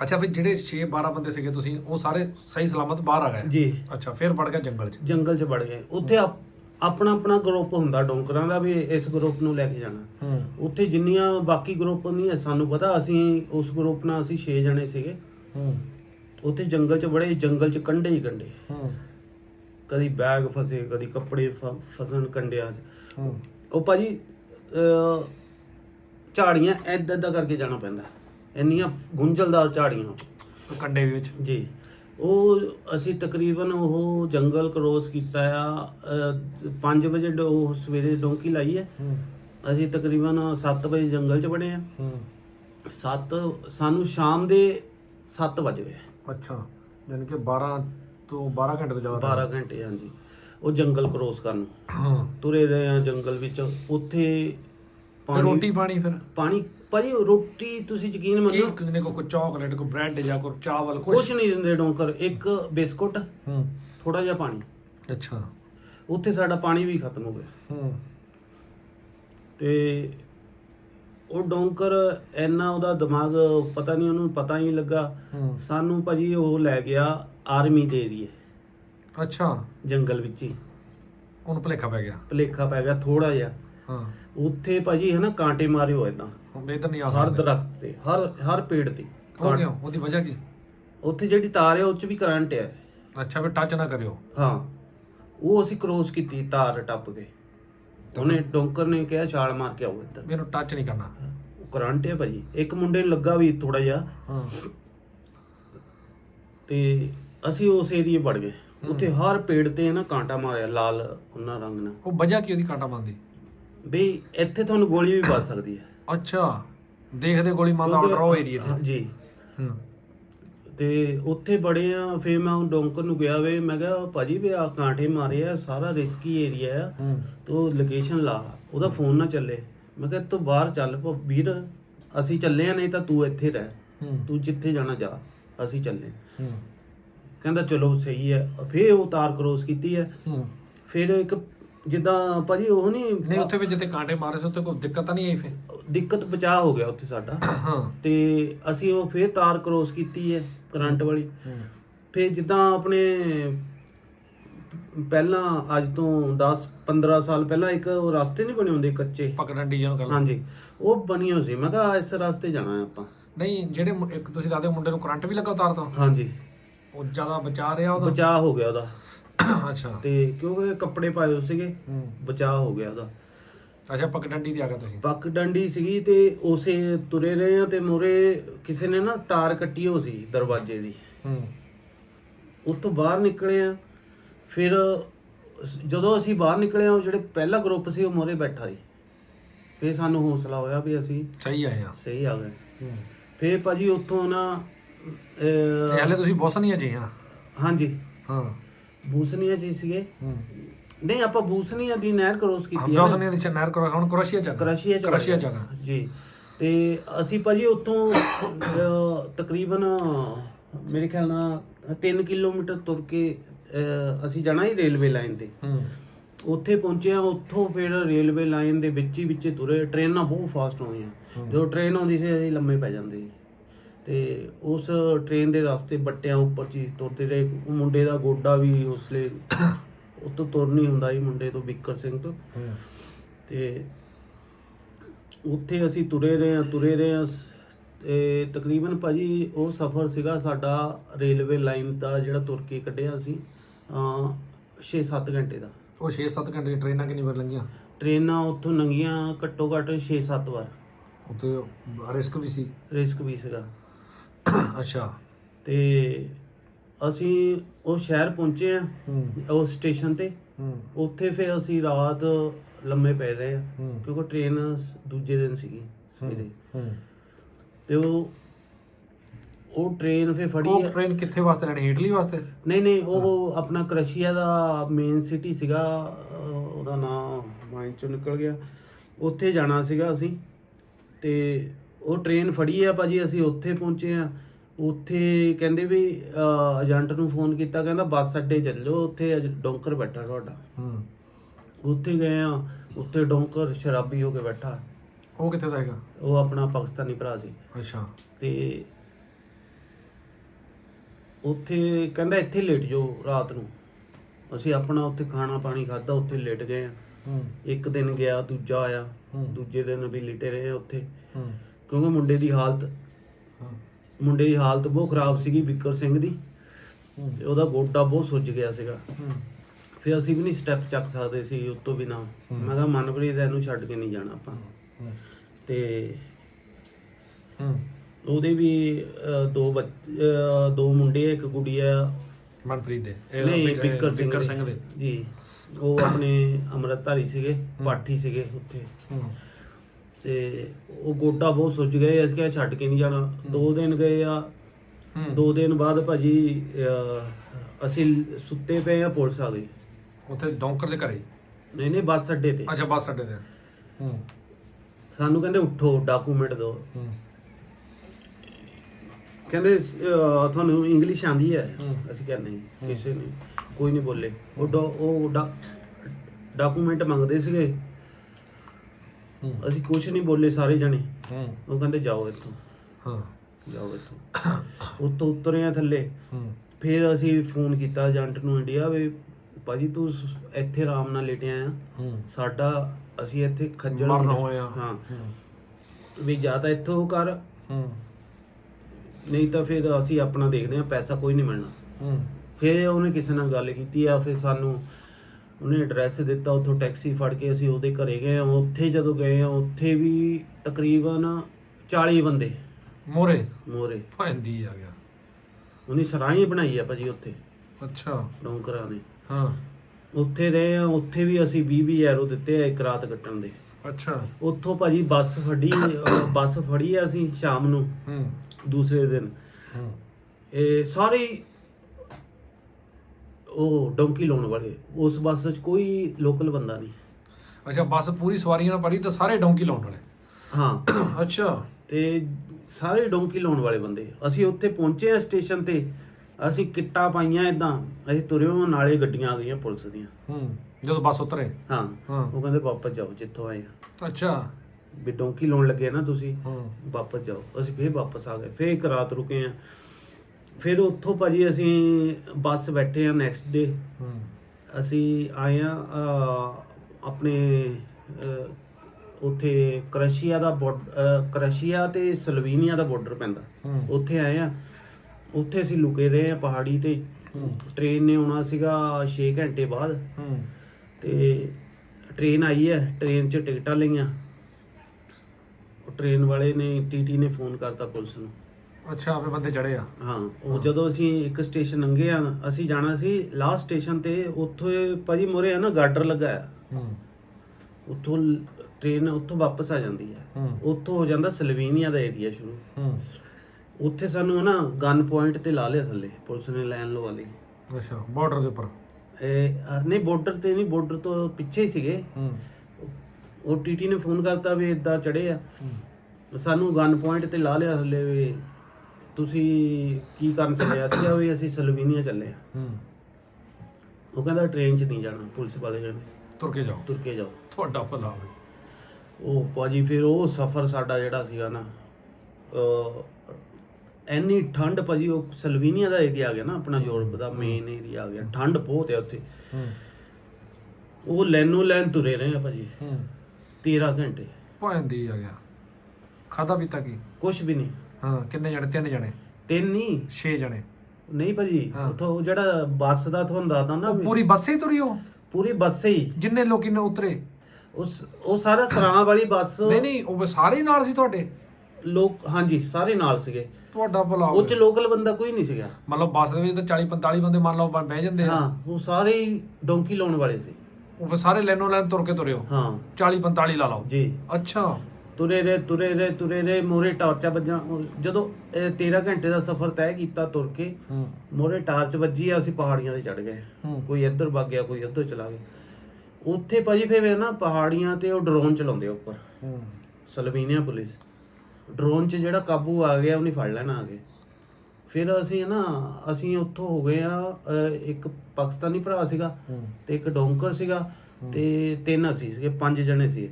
ਅੱਛਾ ਫਿਰ ਜਿਹੜੇ 6 12 ਬੰਦੇ ਸੀਗੇ ਤੁਸੀਂ ਉਹ ਸਾਰੇ ਸਹੀ ਸਲਾਮਤ ਬਾਹਰ ਆ ਗਏ? ਜੀ। ਅੱਛਾ ਫਿਰ ਵੜ ਗਿਆ ਜੰਗਲ 'ਚ? ਜੰਗਲ 'ਚ ਵੜ ਗਏ। ਉੱਥੇ ਆਪ- ਆਪਣਾ ਆਪਣਾ ਗਰੁੱਪ ਹੁੰਦਾ ਡੋਂਕਰਾਂ ਦਾ ਵੀ ਇਸ ਗਰੁੱਪ ਨੂੰ ਲੈ ਕੇ ਜਾਣਾ। ਹੂੰ। ਉੱਥੇ ਜਿੰਨੀਆਂ ਬਾਕੀ ਗਰੁੱਪ ਨਹੀਂ ਸਾਨੂੰ ਪਤਾ ਅਸੀਂ ਉਸ ਗਰੁੱਪ ਨਾਲ ਅਸੀਂ 6 ਜਣੇ ਸੀਗੇ। ਹੂੰ। ਉੱਥੇ ਜੰਗਲ 'ਚ ਬੜੇ ਜੰਗਲ 'ਚ ਕੰਡੇ ਹੀ ਕੰਡੇ ਹੂੰ। ਕਦੀ ਬੈਗ ਫਸੇ ਕਦੀ ਕੱਪੜੇ ਫ- ਫਸਣ ਕੰਡਿਆਂ 'ਚ। ਹੂੰ। ਉਹ ਭਾਜੀ ਅਹ, ਝਾੜੀਆਂ ਏਦਾਂ ਏਦਾਂ ਕਰਕੇ ਜਾਣਾ ਪੈਂਦਾ। ਇੰਨੀਆਂ ਗੁੰਝਲਦਾਰ ਝਾੜੀਆਂ। ਕੰਡੇ ਵਿੱਚ। ਜੀ। ਉਹ ਅਸੀਂ ਤਕਰੀਬਨ ਉਹ ਜੰਗਲ ਕ੍ਰੋਸ ਕੀਤਾ ਆ 5 ਵਜੇ ਡ- ਉਹ ਸਵੇਰੇ ਡੋਂਕੀ ਲਾਈ ਹੈ। ਹੂੰ। ਅਸੀਂ ਤਕਰੀਬਨ 7 ਵਜੇ ਜੰਗਲ 'ਚ ਬੜੇ ਆ। ਹੂੰ। 7 ਸਾਨੂੰ ਸ਼ਾਮ ਦੇ 7 ਵਜ ਅੱਛਾ। ਯਾਨੀ ਕਿ 12 ਤੋਂ 12 ਘੰਟੇ ਤੋਂ ਜ਼ਿਆਦਾ 12 ਘੰਟੇ ਹਾਂਜੀ। ਉਹ ਜੰਗਲ ਕ੍ਰੋਸ ਕਰਨ। ਹਾਂ। ਤੁਰੇ ਰਹੇ ਆ ਜੰਗਲ ਵਿੱਚ। ਉੱਥੇ ਪਾਣੀ ਰੋਟੀ ਪਾਣੀ ਫਿਰ? ਪਾਣੀ ਭਾਜੀ ਰੋਟੀ ਤੁਸੀਂ ਯਕੀਨ ਕੀ ਮੰਨੋ ਕਿਨੇ ਕੋ ਚਾਕਲੇਟ ਕੋ ਬ੍ਰੈਡ ਜਾਂ ਕੋ ਚਾਵਲ ਕੁਛ ਨਹੀਂ ਦਿੰਦੇ ਡੋਂਕਰ। ਇੱਕ ਬਿਸਕੁਟ ਹੂੰ। ਥੋੜਾ ਜਿਹਾ ਪਾਣੀ। ਅੱਛਾ। ਉੱਥੇ ਸਾਡਾ ਪਾਣੀ ਵੀ ਖਤਮ ਹੋ ਗਿਆ। ਹੂੰ। ਤੇ ਉਹ ਡੋਂਕਰ ਇੰਨਾ ਉਹਦਾ ਦਿਮਾਗ ਪਤਾ ਨਹੀਂ ਉਹਨੂੰ ਪਤਾ ਹੀ ਲੱਗਾ। ਸਾਨੂੰ ਭਾਜੀ ਉਹ ਲੈ ਗਿਆ। ਆਰਮੀ ਦੇ ਏਰੀਏ। ਅੱਛਾ। ਜੰਗਲ ਵਿੱਚ ਹੀ। ਉਹਨੂੰ ਭਲੇਖਾ ਪੈ ਗਿਆ। ਭਲੇਖਾ ਪੈ ਗਿਆ ਥੋੜਾ ਜਿਹਾ। ਹਾਂ। ਉੱਥੇ ਭਾਜੀ ਹੈ ਨਾ ਕਾਂਟੇ ਮਾਰੇ ਹੋਏ ਤਾਂ ਵੀ ਨਹੀਂ ਆ ਹਰ ਸਕਦੇ। ਦਰਖਤ ਤੇ ਹਰ ਹਰ ਪੇੜ ਤੇ। ਉਹਦੀ ਵਜ੍ਹਾ ਕੀ? ਉੱਥੇ ਜਿਹੜੀ ਤਾਰ ਹੈ ਉਹ ਚ ਵੀ ਕਰੰਟ ਹੈ ਅੱਛਾ ਵੀ ਟੱਚ ਨਾ ਕਰਿਓ। ਹਾਂ। ਉਹ ਅਸੀਂ ਕ੍ਰੋਸ ਕੀਤੀ ਤਾਰ ਟੱਪ ਕੇ। ਉਹਨੇ ਡੋਂਕਰ ਨੇ ਕਿਹਾ ਛਾਲ ਮਾਰ ਕੇ ਆਓ ਇੱਧਰ। ਮੈਨੂੰ ਟੱਚ ਨਹੀਂ ਕਰਨਾ। ਉਹ ਕਰੰਟ ਹੈ ਭਾਜੀ। ਇੱਕ ਮੁੰਡੇ ਨੂੰ ਲੱਗਾ ਵੀ ਥੋੜਾ ਜਿਹਾ। ਹਾਂ। ਤੇ ਅਸੀਂ ਉਸ ਏਰੀਏ ਵੜ ਗਏ। ਉੱਥੇ ਹਰ ਪੇੜ ਤੇ ਨਾ ਕਾਂਟਾ ਮਾਰਿਆ ਲਾਲ ਉਹਨਾਂ ਰੰਗ ਨਾਲ। ਉਹ ਵਜ੍ਹਾ ਕੀ ਉਹਦੀ ਕਾਂਟਾ ਬੰਦੀ ਬਈ ਇੱਥੇ ਤੁਹਾਨੂੰ ਗੋਲੀ ਵੀ ਵੱਜ ਸਕਦੀ ਹੈ। ਅੱਛਾ ਦੇਖਦੇ ਗੋਲੀ ਮਾਰਦਾ ਆਰਡਰ ਉਹ ਏਰੀਆ ਹਾਂ, ਤੇ ਜੀ। ਹੂੰ। ਤੇ ਉੱਥੇ ਬੜੇ ਆ ਫੇਰ ਮੈਂ ਡੋਂਕਰ ਨੂੰ ਗਿਆ ਵੇ ਮੈਂ ਕਿਹਾ ਭਾਜੀ ਵੀ ਆ ਕਾਂਟੇ ਮਾਰੇ ਆ ਸਾਰਾ ਰਿਸਕੀ ਏਰੀਆ ਆ। ਤੋ ਲੋਕੇਸ਼ਨ ਲਾ ਉਹਦਾ ਫੋਨ ਨਾ ਚੱਲੇ। ਮੈਂ ਕਿਹਾ ਤੂੰ ਬਾਹਰ ਚੱਲ ਪੋ ਵੀਰ ਅਸੀਂ ਚੱਲੇ ਆ ਨਹੀਂ ਤਾਂ ਤੂੰ ਇੱਥੇ ਰਹਿ। ਤੂੰ ਜਿੱਥੇ ਜਾਣਾ ਜਾ ਅਸੀਂ ਚੱਲੇ। ਕਹਿੰਦਾ ਚਲੋ ਸਹੀ ਹੈ। ਫੇਰ ਉਹ ਤਾਰ ਕ੍ਰੋਸ ਕੀਤੀ ਹੈ। ਹੂੰ। ਫਿਰ ਇੱਕ ਜਿੱਦਾਂ ਭਾਜੀ ਉਹ ਨਹੀਂ ਨਹੀਂ ਉੱਥੇ ਵੀ ਜਿੱਥੇ ਕਾਂਟੇ ਮਾਰੇ ਸੀ ਉੱਥੇ ਕੋਈ ਦਿੱਕਤ ਤਾਂ ਨਹੀਂ ਆਈ ਫਿਰ? ਦਿੱਕਤ ਬਚਾਅ ਹੋ ਗਿਆ ਉੱਥੇ ਸਾਡਾ। ਹਾਂ। ਤੇ ਅਸੀਂ ਉਹ ਫੇਰ ਤਾਰ ਕ੍ਰੋਸ ਕੀਤੀ ਹੈ ਕਰੰਟ ਵਾਲੀ। ਫੇਰ ਜਿੱਦਾਂ ਆਪਣੇ ਪਹਿਲਾਂ ਅੱਜ ਤੋਂ 10 15 ਸਾਲ ਪਹਿਲਾਂ ਇੱਕ ਉਹ ਰਸਤੇ ਨਹੀਂ ਬਣੇ ਹੁੰਦੇ ਕੱਚੇ? ਪਕੜਨ ਡੀ ਨੂੰ ਗੱਲ? ਹਾਂਜੀ। ਉਹ ਬਣੀ ਹੋਈ ਸੀ। ਮੈਂ ਕਿਹਾ ਇਸ ਰਸਤੇ ਜਾਣਾ ਹੈ ਆਪਾਂ। ਨਹੀਂ ਜਿਹੜੇ ਮੁੰ- ਇੱਕ ਤੁਸੀਂ ਦੱਸਦੇ ਹੋ ਮੁੰਡੇ ਨੂੰ ਕਰੰਟ ਵੀ ਲੱਗਾ ਉਤਾਰ ਤੋਂ? ਹਾਂਜੀ। ਉਹ ਜ਼ਿਆਦਾ ਬਚਾ ਰਿਹਾ ਉਹਦਾ? ਬਚਾਅ ਹੋ ਗਿਆ ਉਹਦਾ। ਅੱਛਾ। ਤੇ ਕਿਉਂਕਿ ਕੱਪੜੇ ਪਾਏ ਹੋਏ ਸੀਗੇ? ਹੂੰ। ਬਚਾਅ ਹੋ ਗਿਆ ਉਹਦਾ। ਅੱਛਾ ਪਕੜੰਡੀ ਤੇ ਆ ਗਏ ਤੁਸੀਂ ਪੱਕ ਡੰਡੀ ਸੀਗੀ ਤੇ ਉਸੇ ਤੁਰੇ ਰਹੇ ਆ ਤੇ ਮੋਰੇ ਕਿਸੇ ਨੇ ਨਾ ਤਾਰ ਕੱਟੀ ਹੋ ਸੀ ਦਰਵਾਜ਼ੇ ਦੀ। ਹੂੰ। ਉੱਥੋਂ ਬਾਹਰ ਨਿਕਲੇ ਆ। ਫਿਰ ਸ- ਜਦੋਂ ਅਸੀਂ ਬਾਹਰ ਨਿਕਲੇ ਆ ਉਹ ਜਿਹੜੇ ਪਹਿਲਾ ਗਰੁੱਪ ਸੀ ਉਹ ਮੋਰੇ ਬੈਠਾ ਸੀ। ਫਿਰ ਸਾਨੂੰ ਹੌਸਲਾ ਹੋਇਆ ਵੀ ਅਸੀਂ ਸਹੀ ਆਏ ਆ। ਸਹੀ ਆ ਗਏ। ਹੂੰ। ਫਿਰ ਭਾਜੀ ਉੱਥੋਂ ਨਾ ਤੇ ਹਲੇ ਤੁਸੀਂ ਬੋਸਨੀਆ ਜੀ ਹਾਂ? ਹਾਂਜੀ। ਹਾਂ। ਬੂਸਨੀਆ ਜੀ ਸੀਗੇ। ਹੂੰ। ਨਹੀਂ ਆਪਾਂ ਬੂਸਨੀਆ ਦੀ ਨਹਿਰ ਕਰੋਸ ਕੀਤੀ ਨਾ। ਬੋਸਨੀਆ ਦੀ ਚਨਰ ਕਰੋ ਹੁਣ ਕ੍ਰੋਸ਼ੀਆ ਜਾ ਕ੍ਰੋਸ਼ੀਆ ਚ ਕ੍ਰੋਸ਼ੀਆ ਜਾ। ਜੀ। ਤੇ ਅਸੀਂ ਭਾਜੀ ਉੱਥੋਂ ਅਹ, ਤਕਰੀਬਨ ਮੇਰੇ ਖਿਆਲ ਨਾਲ 3 ਕਿਲੋਮੀਟਰ ਤੁਰ ਕੇ ਅਹ, ਅਸੀਂ ਜਾਣਾ ਹੀ ਰੇਲਵੇ ਲਾਈਨ ਤੇ। ਹੂੰ। ਉੱਥੇ ਪਹੁੰਚੇ ਆ ਉੱਥੋਂ ਫਿਰ ਰੇਲਵੇ ਲਾਈਨ ਦੇ ਵਿੱਚ ਹੀ ਵਿੱਚ ਤੁਰੇ। ਟ੍ਰੇਨਾਂ ਬਹੁਤ ਫਾਸਟ ਆਉਂਦੀਆਂ। ਜਦੋਂ ਟ੍ਰੇਨ ਆਉਂਦੀ ਸੀ ਅਸੀਂ ਲੰਮੇ ਪੈ ਜਾਂਦੇ ਸੀ। ਤੇ ਉਸ ਟ੍ਰੇਨ ਦੇ ਰਸਤੇ ਬੱਟਿਆਂ ਉੱਪਰ ਜੀ ਤੁਰਦੇ ਰਹੇ। ਉਹ ਮੁੰਡੇ ਦਾ ਗੋਡਾ ਵੀ ਉਸਲੇ ਉੱਤੋਂ ਤੁਰ ਨਹੀਂ ਹੁੰਦਾ ਸੀ ਮੁੰਡੇ ਤੋਂ ਬਿੱਕਰ ਸਿੰਘ ਤੋਂ। ਹੂੰ। ਤੇ ਉੱਥੇ ਅਸੀਂ ਤੁਰੇ ਰਹੇ ਆ ਤੁਰੇ ਰਹੇ ਆ ਤੇ ਤਕਰੀਬਨ ਭਾਜੀ ਉਹ ਸਫ਼ਰ ਸੀਗਾ ਸਾਡਾ ਰੇਲਵੇ ਲਾਈਨ ਦਾ ਜਿਹੜਾ ਤੁਰ ਕੇ ਕੱਢਿਆ ਸੀ ਅ 6-7 ਘੰਟੇ ਦਾ। ਉਹ 6-7 ਘੰਟੇ ਦੀ ਟ੍ਰੇਨਾਂ ਕਿੰਨੀ ਵਾਰ ਲੰਘੀਆਂ? ਟ੍ਰੇਨਾਂ ਉੱਥੋਂ ਲੰਘੀਆਂ ਘੱਟੋ ਘੱਟ 6-7 ਵਾਰ। ਉੱਥੇ ਰਿਸਕ ਵੀ ਸੀ। ਰਿਸਕ ਵੀ ਸੀਗਾ। ਅੱਛਾ। ਤੇ ਅਸੀਂ ਉਹ ਸ਼ਹਿਰ ਪਹੁੰਚੇ ਆ ਹੂੰ। ਉਸ ਸਟੇਸ਼ਨ ਤੇ। ਹੂੰ। ਉੱਥੇ ਫਿਰ ਅਸੀਂ ਰਾਤ ਲੰਮੇ ਪੈ ਰਹੇ ਆ ਹੂੰ। ਕਿਉਂਕਿ ਟ੍ਰੇਨ ਦੂਜੇ ਦਿਨ ਸੀਗੀ ਸਵੇਰੇ। ਹੂੰ ਤੇ ਉਹ ਉਹ ਟ੍ਰੇਨ ਫੇ ਫੜੀ ਉਹ ਆ- ਟ੍ਰੇਨ ਕਿੱਥੇ ਵਾਸਤੇ ਲੈਣੀ ਇਟਲੀ ਵਾਸਤੇ? ਨਹੀਂ ਨਹੀਂ ਉਹ ਆਪਣਾ ਕ੍ਰਸ਼ੀਆ ਦਾ ਮੇਨ ਸਿਟੀ ਸੀਗਾ ਅਹ ਉਹਦਾ ਨਾਮ ਮਾਈਂਡ ਚੋਂ ਨਿਕਲ ਗਿਆ। ਉੱਥੇ ਜਾਣਾ ਸੀਗਾ ਅਸੀਂ ਤੇ ਉਹ ਟ੍ਰੇਨ ਫੜੀ ਆ ਭਾਜੀ ਅਸੀਂ ਉੱਥੇ ਪਹੁੰਚੇ ਆ ਉੱਥੇ ਕਹਿੰਦੇ ਵੀ ਏਜੰਟ ਨੂੰ ਫੋਨ ਕੀਤਾ ਕਹਿੰਦਾ ਬੱਸ ਅੱਡੇ ਚੱਲ ਜਾਓ ਉੱਥੇ ਅੱਜ ਡੋਂਕਰ ਬੈਠਾ ਤੁਹਾਡਾ। ਹੂੰ। ਉੱਥੇ ਗਏ ਆ ਉੱਥੇ ਡੋਂਕਰ ਸ਼ਰਾਬੀ ਹੋ ਕੇ ਬੈਠਾ। ਉਹ ਕਿੱਥੇ ਦਾ ਹੈਗਾ? ਉਹ ਆਪਣਾ ਪਾਕਿਸਤਾਨੀ ਭਰਾ ਸੀ। ਅੱਛਾ। ਤੇ ਉੱਥੇ ਕਹਿੰਦਾ ਇੱਥੇ ਲੇਟ ਜਾਓ ਰਾਤ ਨੂੰ। ਅਸੀਂ ਆਪਣਾ ਉੱਥੇ ਖਾਣਾ ਪਾਣੀ ਖਾਦਾ ਉੱਥੇ ਲੇਟ ਗਏ ਆ ਹੂੰ। ਇੱਕ ਦਿਨ ਗਿਆ ਦੂਜਾ ਆਇਆ। ਦੂਜੇ ਦਿਨ ਵੀ ਲਿਟੇ ਰਹੇ ਉੱਥੇ। ਹੂੰ। ਕਿਉਂਕਿ ਮੁੰਡੇ ਦੀ ਹਾਲਤ ਹਾਂ। ਮੁੰਡੇ ਦੀ ਹਾਲਤ ਬਹੁਤ ਖਰਾਬ ਸੀਗੀ ਬਿੱਕਰ ਸਿੰਘ ਦੀ। ਤੇ ਉਹਦਾ ਗੋਡਾ ਬਹੁਤ ਸੁੱਜ ਗਿਆ ਸੀਗਾ। ਫਿਰ ਅਸੀਂ ਵੀ ਨਹੀਂ ਸਟੈਪ ਚੱਕ ਸਕਦੇ ਸੀ ਉਸ ਤੋਂ ਬਿਨਾ। ਮੈਂ ਕਿਹਾ ਮਨਪ੍ਰੀਤ ਇਹਨੂੰ ਛੱਡ ਕੇ ਨਹੀਂ ਜਾਣਾ ਆਪਾਂ। ਤੇ ਹੂੰ। ਉਹਦੇ ਵੀ ਦੋ ਦੋ ਮੁੰਡੇ ਇੱਕ ਗੁੜੀਆ ਮਨਪ੍ਰੀਤ ਦੇ। ਨਹੀਂ ਬਿੱਕਰ ਸਿੰਘ ਬਿੱਕਰ ਦੇ। ਸਿੰਘ ਦੇ। ਜੀ। ਉਹ ਆਪਣੇ ਅੰਮ੍ਰਿਤਧਾਰੀ ਸੀਗੇ ਪਾਠੀ ਸੀਗੇ ਉੱਥੇ। ਹੂੰ। ਤੇ ਉਹ ਗੋਡਾ ਬਹੁਤ ਸੁੱਜ ਗਏ ਅਸੀਂ ਕਿਹਾ ਛੱਡ ਕੇ ਨਹੀਂ ਜਾਣਾ। ਦੋ ਦਿਨ ਗਏ ਆ। ਦੋ ਦਿਨ ਬਾਅਦ ਭਾਜੀ ਅਹ, ਅਸੀਂ ਸੁੱਤੇ ਪਏ ਆ ਪੁਲਿਸ ਆ ਗਈ। ਉੱਥੇ ਡੌਂਕਰ ਦੇ ਘਰੇ? ਨਹੀਂ ਨਹੀਂ ਬੱਸ ਅੱਡੇ ਤੇ। ਅੱਛਾ ਬੱਸ ਅੱਡੇ ਤੇ। ਹੂੰ। ਸਾਨੂੰ ਕਹਿੰਦੇ ਉੱਠੋ ਡਾਕੂਮੈਂਟ ਦਿਓ। ਹੂੰ। ਕਹਿੰਦੇ ਅਹ, ਤੁਹਾਨੂੰ ਇੰਗਲਿਸ਼ ਆਂਦੀ ਹੈ? ਹੂੰ। ਅਸੀਂ ਕਿਹਾ ਨਹੀਂ ਕਿਸੇ ਨੇ। ਕੋਈ ਨਹੀਂ ਬੋਲੇ। ਉਹ ਡਾ- ਉਹ ਡਾ- ਡਾਕੂਮੈਂਟ ਮੰਗਦੇ ਸੀਗੇ। ਹੂੰ। ਅਸੀਂ ਕੁਝ ਨਹੀਂ ਬੋਲੇ ਸਾਰੇ ਜਣੇ। ਹੂੰ। ਉਹ ਕਹਿੰਦੇ ਜਾਓ ਇੱਥੋਂ। ਹਾਂ। ਜਾਓ ਇੱਥੋਂ। ਉੱਤੋਂ ਉਤਰੇ ਆ ਥੱਲੇ। ਹੂੰ। ਫਿਰ ਅਸੀਂ ਫੋਨ ਕੀਤਾ ਏਜੰਟ ਨੂੰ ਇੰਡੀਆ ਵੀ ਭਾਜੀ ਤੂੰ ਸ- ਇੱਥੇ ਆਰਾਮ ਨਾਲ ਲੇਟਿਆ ਆ। ਹੂੰ। ਸਾਡਾ ਅਸੀਂ ਇੱਥੇ ਖੱਜਲ ਮਰਨ ਹੁੰਦੇ- ਹੋਏ ਆ। ਹਾਂ। ਹੂੰ। ਵੀ ਜਾਂ ਤਾਂ ਇੱਥੋਂ ਕਰ। ਹੂੰ। ਨਹੀਂ ਤਾਂ ਫਿਰ ਅਸੀਂ ਆਪਣਾ ਦੇਖਦੇ ਆ ਪੈਸਾ ਕੋਈ ਨਹੀਂ ਮਿਲਣਾ। ਹੂੰ। ਫਿਰ ਉਹਨੇ ਕਿਸੇ ਨਾਲ ਗੱਲ ਕੀਤੀ ਆ ਫਿਰ ਸਾਨੂੰ ਉਹਨੇ ਐਡਰੈਸ ਦਿੱਤਾ ਉੱਥੋਂ ਟੈਕਸੀ ਫੜ ਕੇ ਅਸੀਂ ਉਹਦੇ ਘਰੇ ਗਏ ਆ ਉੱਥੇ ਜਦੋਂ ਗਏ ਆ ਉੱਥੇ ਵੀ ਤਕਰੀਬਨ 40 ਬੰਦੇ। ਮੋਰੇ? ਮੋਰੇ। ਭੈਂਦੀ ਆ ਗਿਆ। ਉਹਨੇ ਸਰਾਈ ਬਣਾਈ ਆ ਭਾਜੀ ਉੱਥੇ। ਅੱਛਾ। ਡੋਂਕਰਾਂ ਨੇ। ਹਾਂ। ਉੱਥੇ ਰਹੇ ਆ ਉੱਥੇ ਵੀ ਅਸੀਂ 20 20 ਯੂਰੋ ਦਿੱਤੇ ਆ ਇੱਕ ਰਾਤ ਕੱਟਣ ਦੇ। ਅੱਛਾ। ਉੱਥੋਂ ਭਾਜੀ ਬੱਸ ਫੜੀ ਬੱਸ ਫੜੀ ਆ ਅਸੀਂ ਸ਼ਾਮ ਨੂੰ। ਹੂੰ। ਦੂਸਰੇ ਦਿਨ। ਹੂੰ। ਇਹ ਸਾਰੇ ਉਹ ਡੋਂਕੀ ਲਾਉਣ ਵਾਲੇ ਉਸ ਬੱਸ 'ਚ ਕੋਈ ਲੋਕਲ ਬੰਦਾ ਨਹੀਂ। ਅੱਛਾ ਬੱਸ ਪੂਰੀ ਸਵਾਰੀਆਂ ਨਾਲ ਭਰੀ ਤਾਂ ਸਾਰੇ ਡੌਂਕੀ ਲਾਉਣ ਵਾਲੇ? ਹਾਂ। [COUGHS] ਅੱਛਾ। ਤੇ ਸਾਰੇ ਡੋਂਕੀ ਲਾਉਣ ਵਾਲੇ ਬੰਦੇ। ਅਸੀਂ ਉੱਥੇ ਪਹੁੰਚੇ ਆ ਸਟੇਸ਼ਨ ਤੇ। ਅਸੀਂ ਕਿੱਟਾਂ ਪਾਈਆਂ ਇਦਾਂ ਅਸੀਂ ਤੁਰੇ ਹਾਂ ਨਾਲੇ ਗੱਡੀਆਂ ਆ ਗਈਆਂ ਪੁਲਿਸ ਦੀਆਂ। ਹੂੰ ਜਦੋਂ ਬੱਸ ਉਤਰੇ? ਹਾਂ। ਹਾਂ। ਉਹ ਕਹਿੰਦੇ ਵਾਪਸ ਜਾਓ ਜਿੱਥੋਂ ਆਏ ਆ। ਅੱਛਾ। ਵੀ ਡੋਂਕੀ ਲਾਉਣ ਲੱਗੇ ਨਾ ਤੁਸੀਂ ਹੂੰ। ਵਾਪਸ ਜਾਓ। ਅਸੀਂ ਫੇਰ ਵਾਪਸ ਆ ਗਏ। ਫੇਰ ਇੱਕ ਰਾਤ ਰੁਕੇ ਆ। ਫਿਰ ਉੱਥੋਂ ਭਾਜੀ ਅਸੀਂ ਬੱਸ ਬੈਠੇ ਆ ਨੈਕਸਟ ਡੇ ਅਸੀਂ ਆਏ ਆ ਆਪਣੇ ਉੱਥੇ ਕਰਸ਼ੀਆ ਦਾ ਕਰਸ਼ੀਆ ਤੇ ਸਲੋਵੇਨੀਆ ਦਾ ਬਾਰਡਰ ਪੈਂਦਾ। ਉੱਥੇ ਆਏ ਆ ਉੱਥੇ ਅਸੀਂ ਲੁਕੇ ਰਹੇ ਆ ਪਹਾੜੀ ਤੇ। ਟ੍ਰੇਨ ਨੇ ਆਉਣਾ ਸੀਗਾ 6 ਘੰਟੇ ਬਾਅਦ। ਤੇ ਟ੍ਰੇਨ ਆਈ ਹੈ ਟ੍ਰੇਨ 'ਚ ਟਿਕਟਾਂ ਲਈਆਂ। ਉਹ ਟ੍ਰੇਨ ਵਾਲੇ ਨੇ ਟੀਟੀ ਨੇ ਫੋਨ ਕਰਤਾ ਪੁਲਿਸ ਨੂੰ। ਅੱਛਾ ਆਪੇ ਬੰਦੇ ਚੜੇ ਆ। ਹਾਂ ਉਹ ਜਦੋਂ ਅਸੀਂ ਇੱਕ ਸਟੇਸ਼ਨ ਲੰਘੇ ਆ ਅਸੀਂ ਜਾਣਾ ਸੀ ਲਾਸਟ ਸਟੇਸ਼ਨ ਤੇ ਉੱਥੇ ਭਾਜੀ ਮੋਰੇ ਆ ਨਾ ਗਾਰਡਰ ਲੱਗਾ ਆ। ਹੂੰ। ਉੱਥੋਂ ਟ੍ਰੇਨ ਉੱਥੋਂ ਵਾਪਸ ਆ ਜਾਂਦੀ ਹੈ ਹੂੰ। ਉੱਥੋਂ ਹੋ ਜਾਂਦਾ ਸਲੋਵੇਨੀਆ ਦਾ ਏਰੀਆ ਸ਼ੁਰੂ। ਹੂੰ। ਉੱਥੇ ਸਾਨੂੰ ਨਾ ਗਨ ਪੁਆਇੰਟ ਤੇ ਲਾ ਲਿਆ ਥੱਲੇ ਪੁਲਿਸ ਨੇ ਲਾਈਨ ਲਵਾ ਲਈ। ਅੱਛਾ ਬਾਰਡਰ ਦੇ ਉੱਪਰ। ਇਹ ਅਹ, ਨਹੀਂ ਬਾਰਡਰ ਤੇ ਨਹੀਂ ਬਾਰਡਰ ਤੋਂ ਪਿੱਛੇ ਹੀ ਸੀਗੇ। ਹੂੰ। ਉਹ ਟੀਟੀ ਨੇ ਫੋਨ ਕਰਤਾ ਵੀ ਇਦਾਂ ਚੜੇ ਆ। ਸਾਨੂੰ ਗਨ ਪੁਆਇੰਟ ਤੇ ਲਾ ਲਿਆ ਥੱਲੇ ਵੀ। ਤੁਸੀਂ ਕੀ ਕਰਨ ਚੱਲੇ ਆ? ਅਸੀਂ ਵੀ ਅਸੀਂ ਸਲੋਵੇਨੀਆ ਚੱਲੇ ਆ। ਹੂੰ। ਉਹ ਕਹਿੰਦਾ ਟ੍ਰੇਨ 'ਚ ਨਹੀਂ ਜਾਣਾ ਪੁਲਿਸ ਵਾਲੇ ਕਹਿੰਦੇ। ਤੁਰ ਕੇ ਜਾਓ। ਤੁਰ ਕੇ ਜਾਓ। ਤੁਹਾਡਾ ਭਲਾ ਹੋਵੇ। ਉਹ ਭਾਜੀ ਫਿਰ ਉਹ ਸਫ਼ਰ ਸਾਡਾ ਜਿਹੜਾ ਸੀਗਾ ਨਾ ਅ ਐਨੀ ਠੰਡ ਭਾਜੀ ਉਹ ਸਲਵੀਨੀਆ ਦਾ ਏਰੀਆ ਆ ਗਿਆ ਨਾ ਆਪਣਾ ਯੂਰਪ ਦਾ ਮੇਨ ਏਰੀਆ ਆ ਗਿਆ। ਠੰਡ ਬਹੁਤ ਹੈ ਉੱਥੇ। ਹੂੰ। ਉਹ ਲੈਨੋ ਲੈਨ ਤੁਰੇ ਰਹੇ ਆ ਭਾਜੀ। ਹੂੰ। 13 ਘੰਟੇ। ਭੈਂਦੀ ਆ ਗਿਆ। ਖਾਦਾ ਪੀਤਾ ਕੀ? ਕੁਝ ਵੀ ਨਹੀਂ। ਹਾਂ ਕਿੰਨੇ ਜਣੇ? ਤਿੰਨ ਜਣੇ। ਤਿੰਨ ਨਹੀਂ 6 ਜਣੇ। ਨਹੀਂ ਭਾਜੀ ਹਾਂ। ਉੱਥੋਂ ਉਹ ਜਿਹੜਾ ਬੱਸ ਦਾ ਤੁਹਾਨੂੰ ਦੱਸਦਾ ਨਾ ਉਹ ਵੀ। ਪੂਰੀ ਬੱਸੇ ਹੀ ਤੁਰੀ ਉਹ? ਪੂਰੀ ਬੱਸ ਹੀ। ਜਿੰਨੇ ਲੋਕੀ ਨੇ ਉਤਰੇ? ਉਸ ਉਹ ਸਾਰਾ ਸਰਾਂ ਵਾਲੀ ਬੱਸ। ਨਹੀਂ ਨਹੀਂ ਉਹ ਸਾਰੇ ਹੀ ਨਾਲ ਸੀ ਤੁਹਾਡੇ? ਲੋਕ ਹਾਂਜੀ ਸਾਰੇ ਨਾਲ ਸੀਗੇ। ਤੁਹਾਡਾ ਭਲਾ ਉਹ ਚ ਹੋਵੇ। ਲੋਕਲ ਬੰਦਾ ਕੋਈ ਨਹੀਂ ਸੀਗਾ। ਮਤਲਬ ਬੱਸ ਦੇ ਵਿੱਚ ਤਾਂ 40 45 ਬੰਦੇ ਮੰਨ ਲਓ ਬ- ਬਹਿ ਜਾਂਦੇ ਆ। ਹਾਂ ਉਹ ਸਾਰੇ ਹੀ ਡੋਂਕੀ ਲਾਉਣ ਵਾਲੇ ਸੀ। ਉਹ ਫਿਰ ਸਾਰੇ ਲੈਨੋ ਲੈਨ ਤੁਰ ਕੇ ਤੁਰੇ ਹੋ। ਹਾਂ। 40 45 ਲਾ ਲਓ। ਜੀ। ਅੱਛਾ। ਤੁਰੇ ਰਹੇ ਤੁਰੇ ਰਹੇ ਤੁਰੇ ਰਹੇ ਮੋਰੇ ਟਾਰਚਾ ਵੱਜਾਂ ਉਹ ਜਦੋਂ ਇਹ 13 ਘੰਟੇ ਦਾ ਸਫ਼ਰ ਤੈਅ ਕੀਤਾ ਤੁਰ ਕੇ ਮੋਰੇ ਟਾਰਚ ਵੱਜੀ ਆ ਅਸੀਂ ਪਹਾੜੀਆਂ ਤੇ ਚੜ ਗਏ। ਕੋਈ ਇੱਧਰ ਵਗ ਗਿਆ ਕੋਈ ਉੱਧਰ ਚਲਾ ਗਿਆ। ਉੱਥੇ ਭਾਜੀ ਫਿਰ ਨਾ ਪਹਾੜੀਆਂ ਤੇ ਉਹ ਡਰੋਨ ਚਲਾਉਂਦੇ ਆ ਉੱਪਰ। ਸਲਵੀਨੀਆ ਪੁਲਿਸ। ਡਰੋਨ 'ਚ ਜਿਹੜਾ ਕਾਬੂ ਆ ਗਿਆ ਉਹਨੇ ਫੜ ਲੈਣਾ ਆ ਕੇ। ਫਿਰ ਅਸੀਂ ਨਾ ਅਸੀਂ ਉੱਥੋਂ ਹੋ ਗਏ ਆ ਇੱਕ ਪਾਕਿਸਤਾਨੀ ਭਰਾ ਸੀਗਾ ਤੇ ਇੱਕ ਡੋਂਕਰ ਸੀਗਾ ਤੇ ਤਿੰਨ ਅਸੀਂ ਸੀਗੇ ਪੰਜ ਜਣੇ ਸੀ।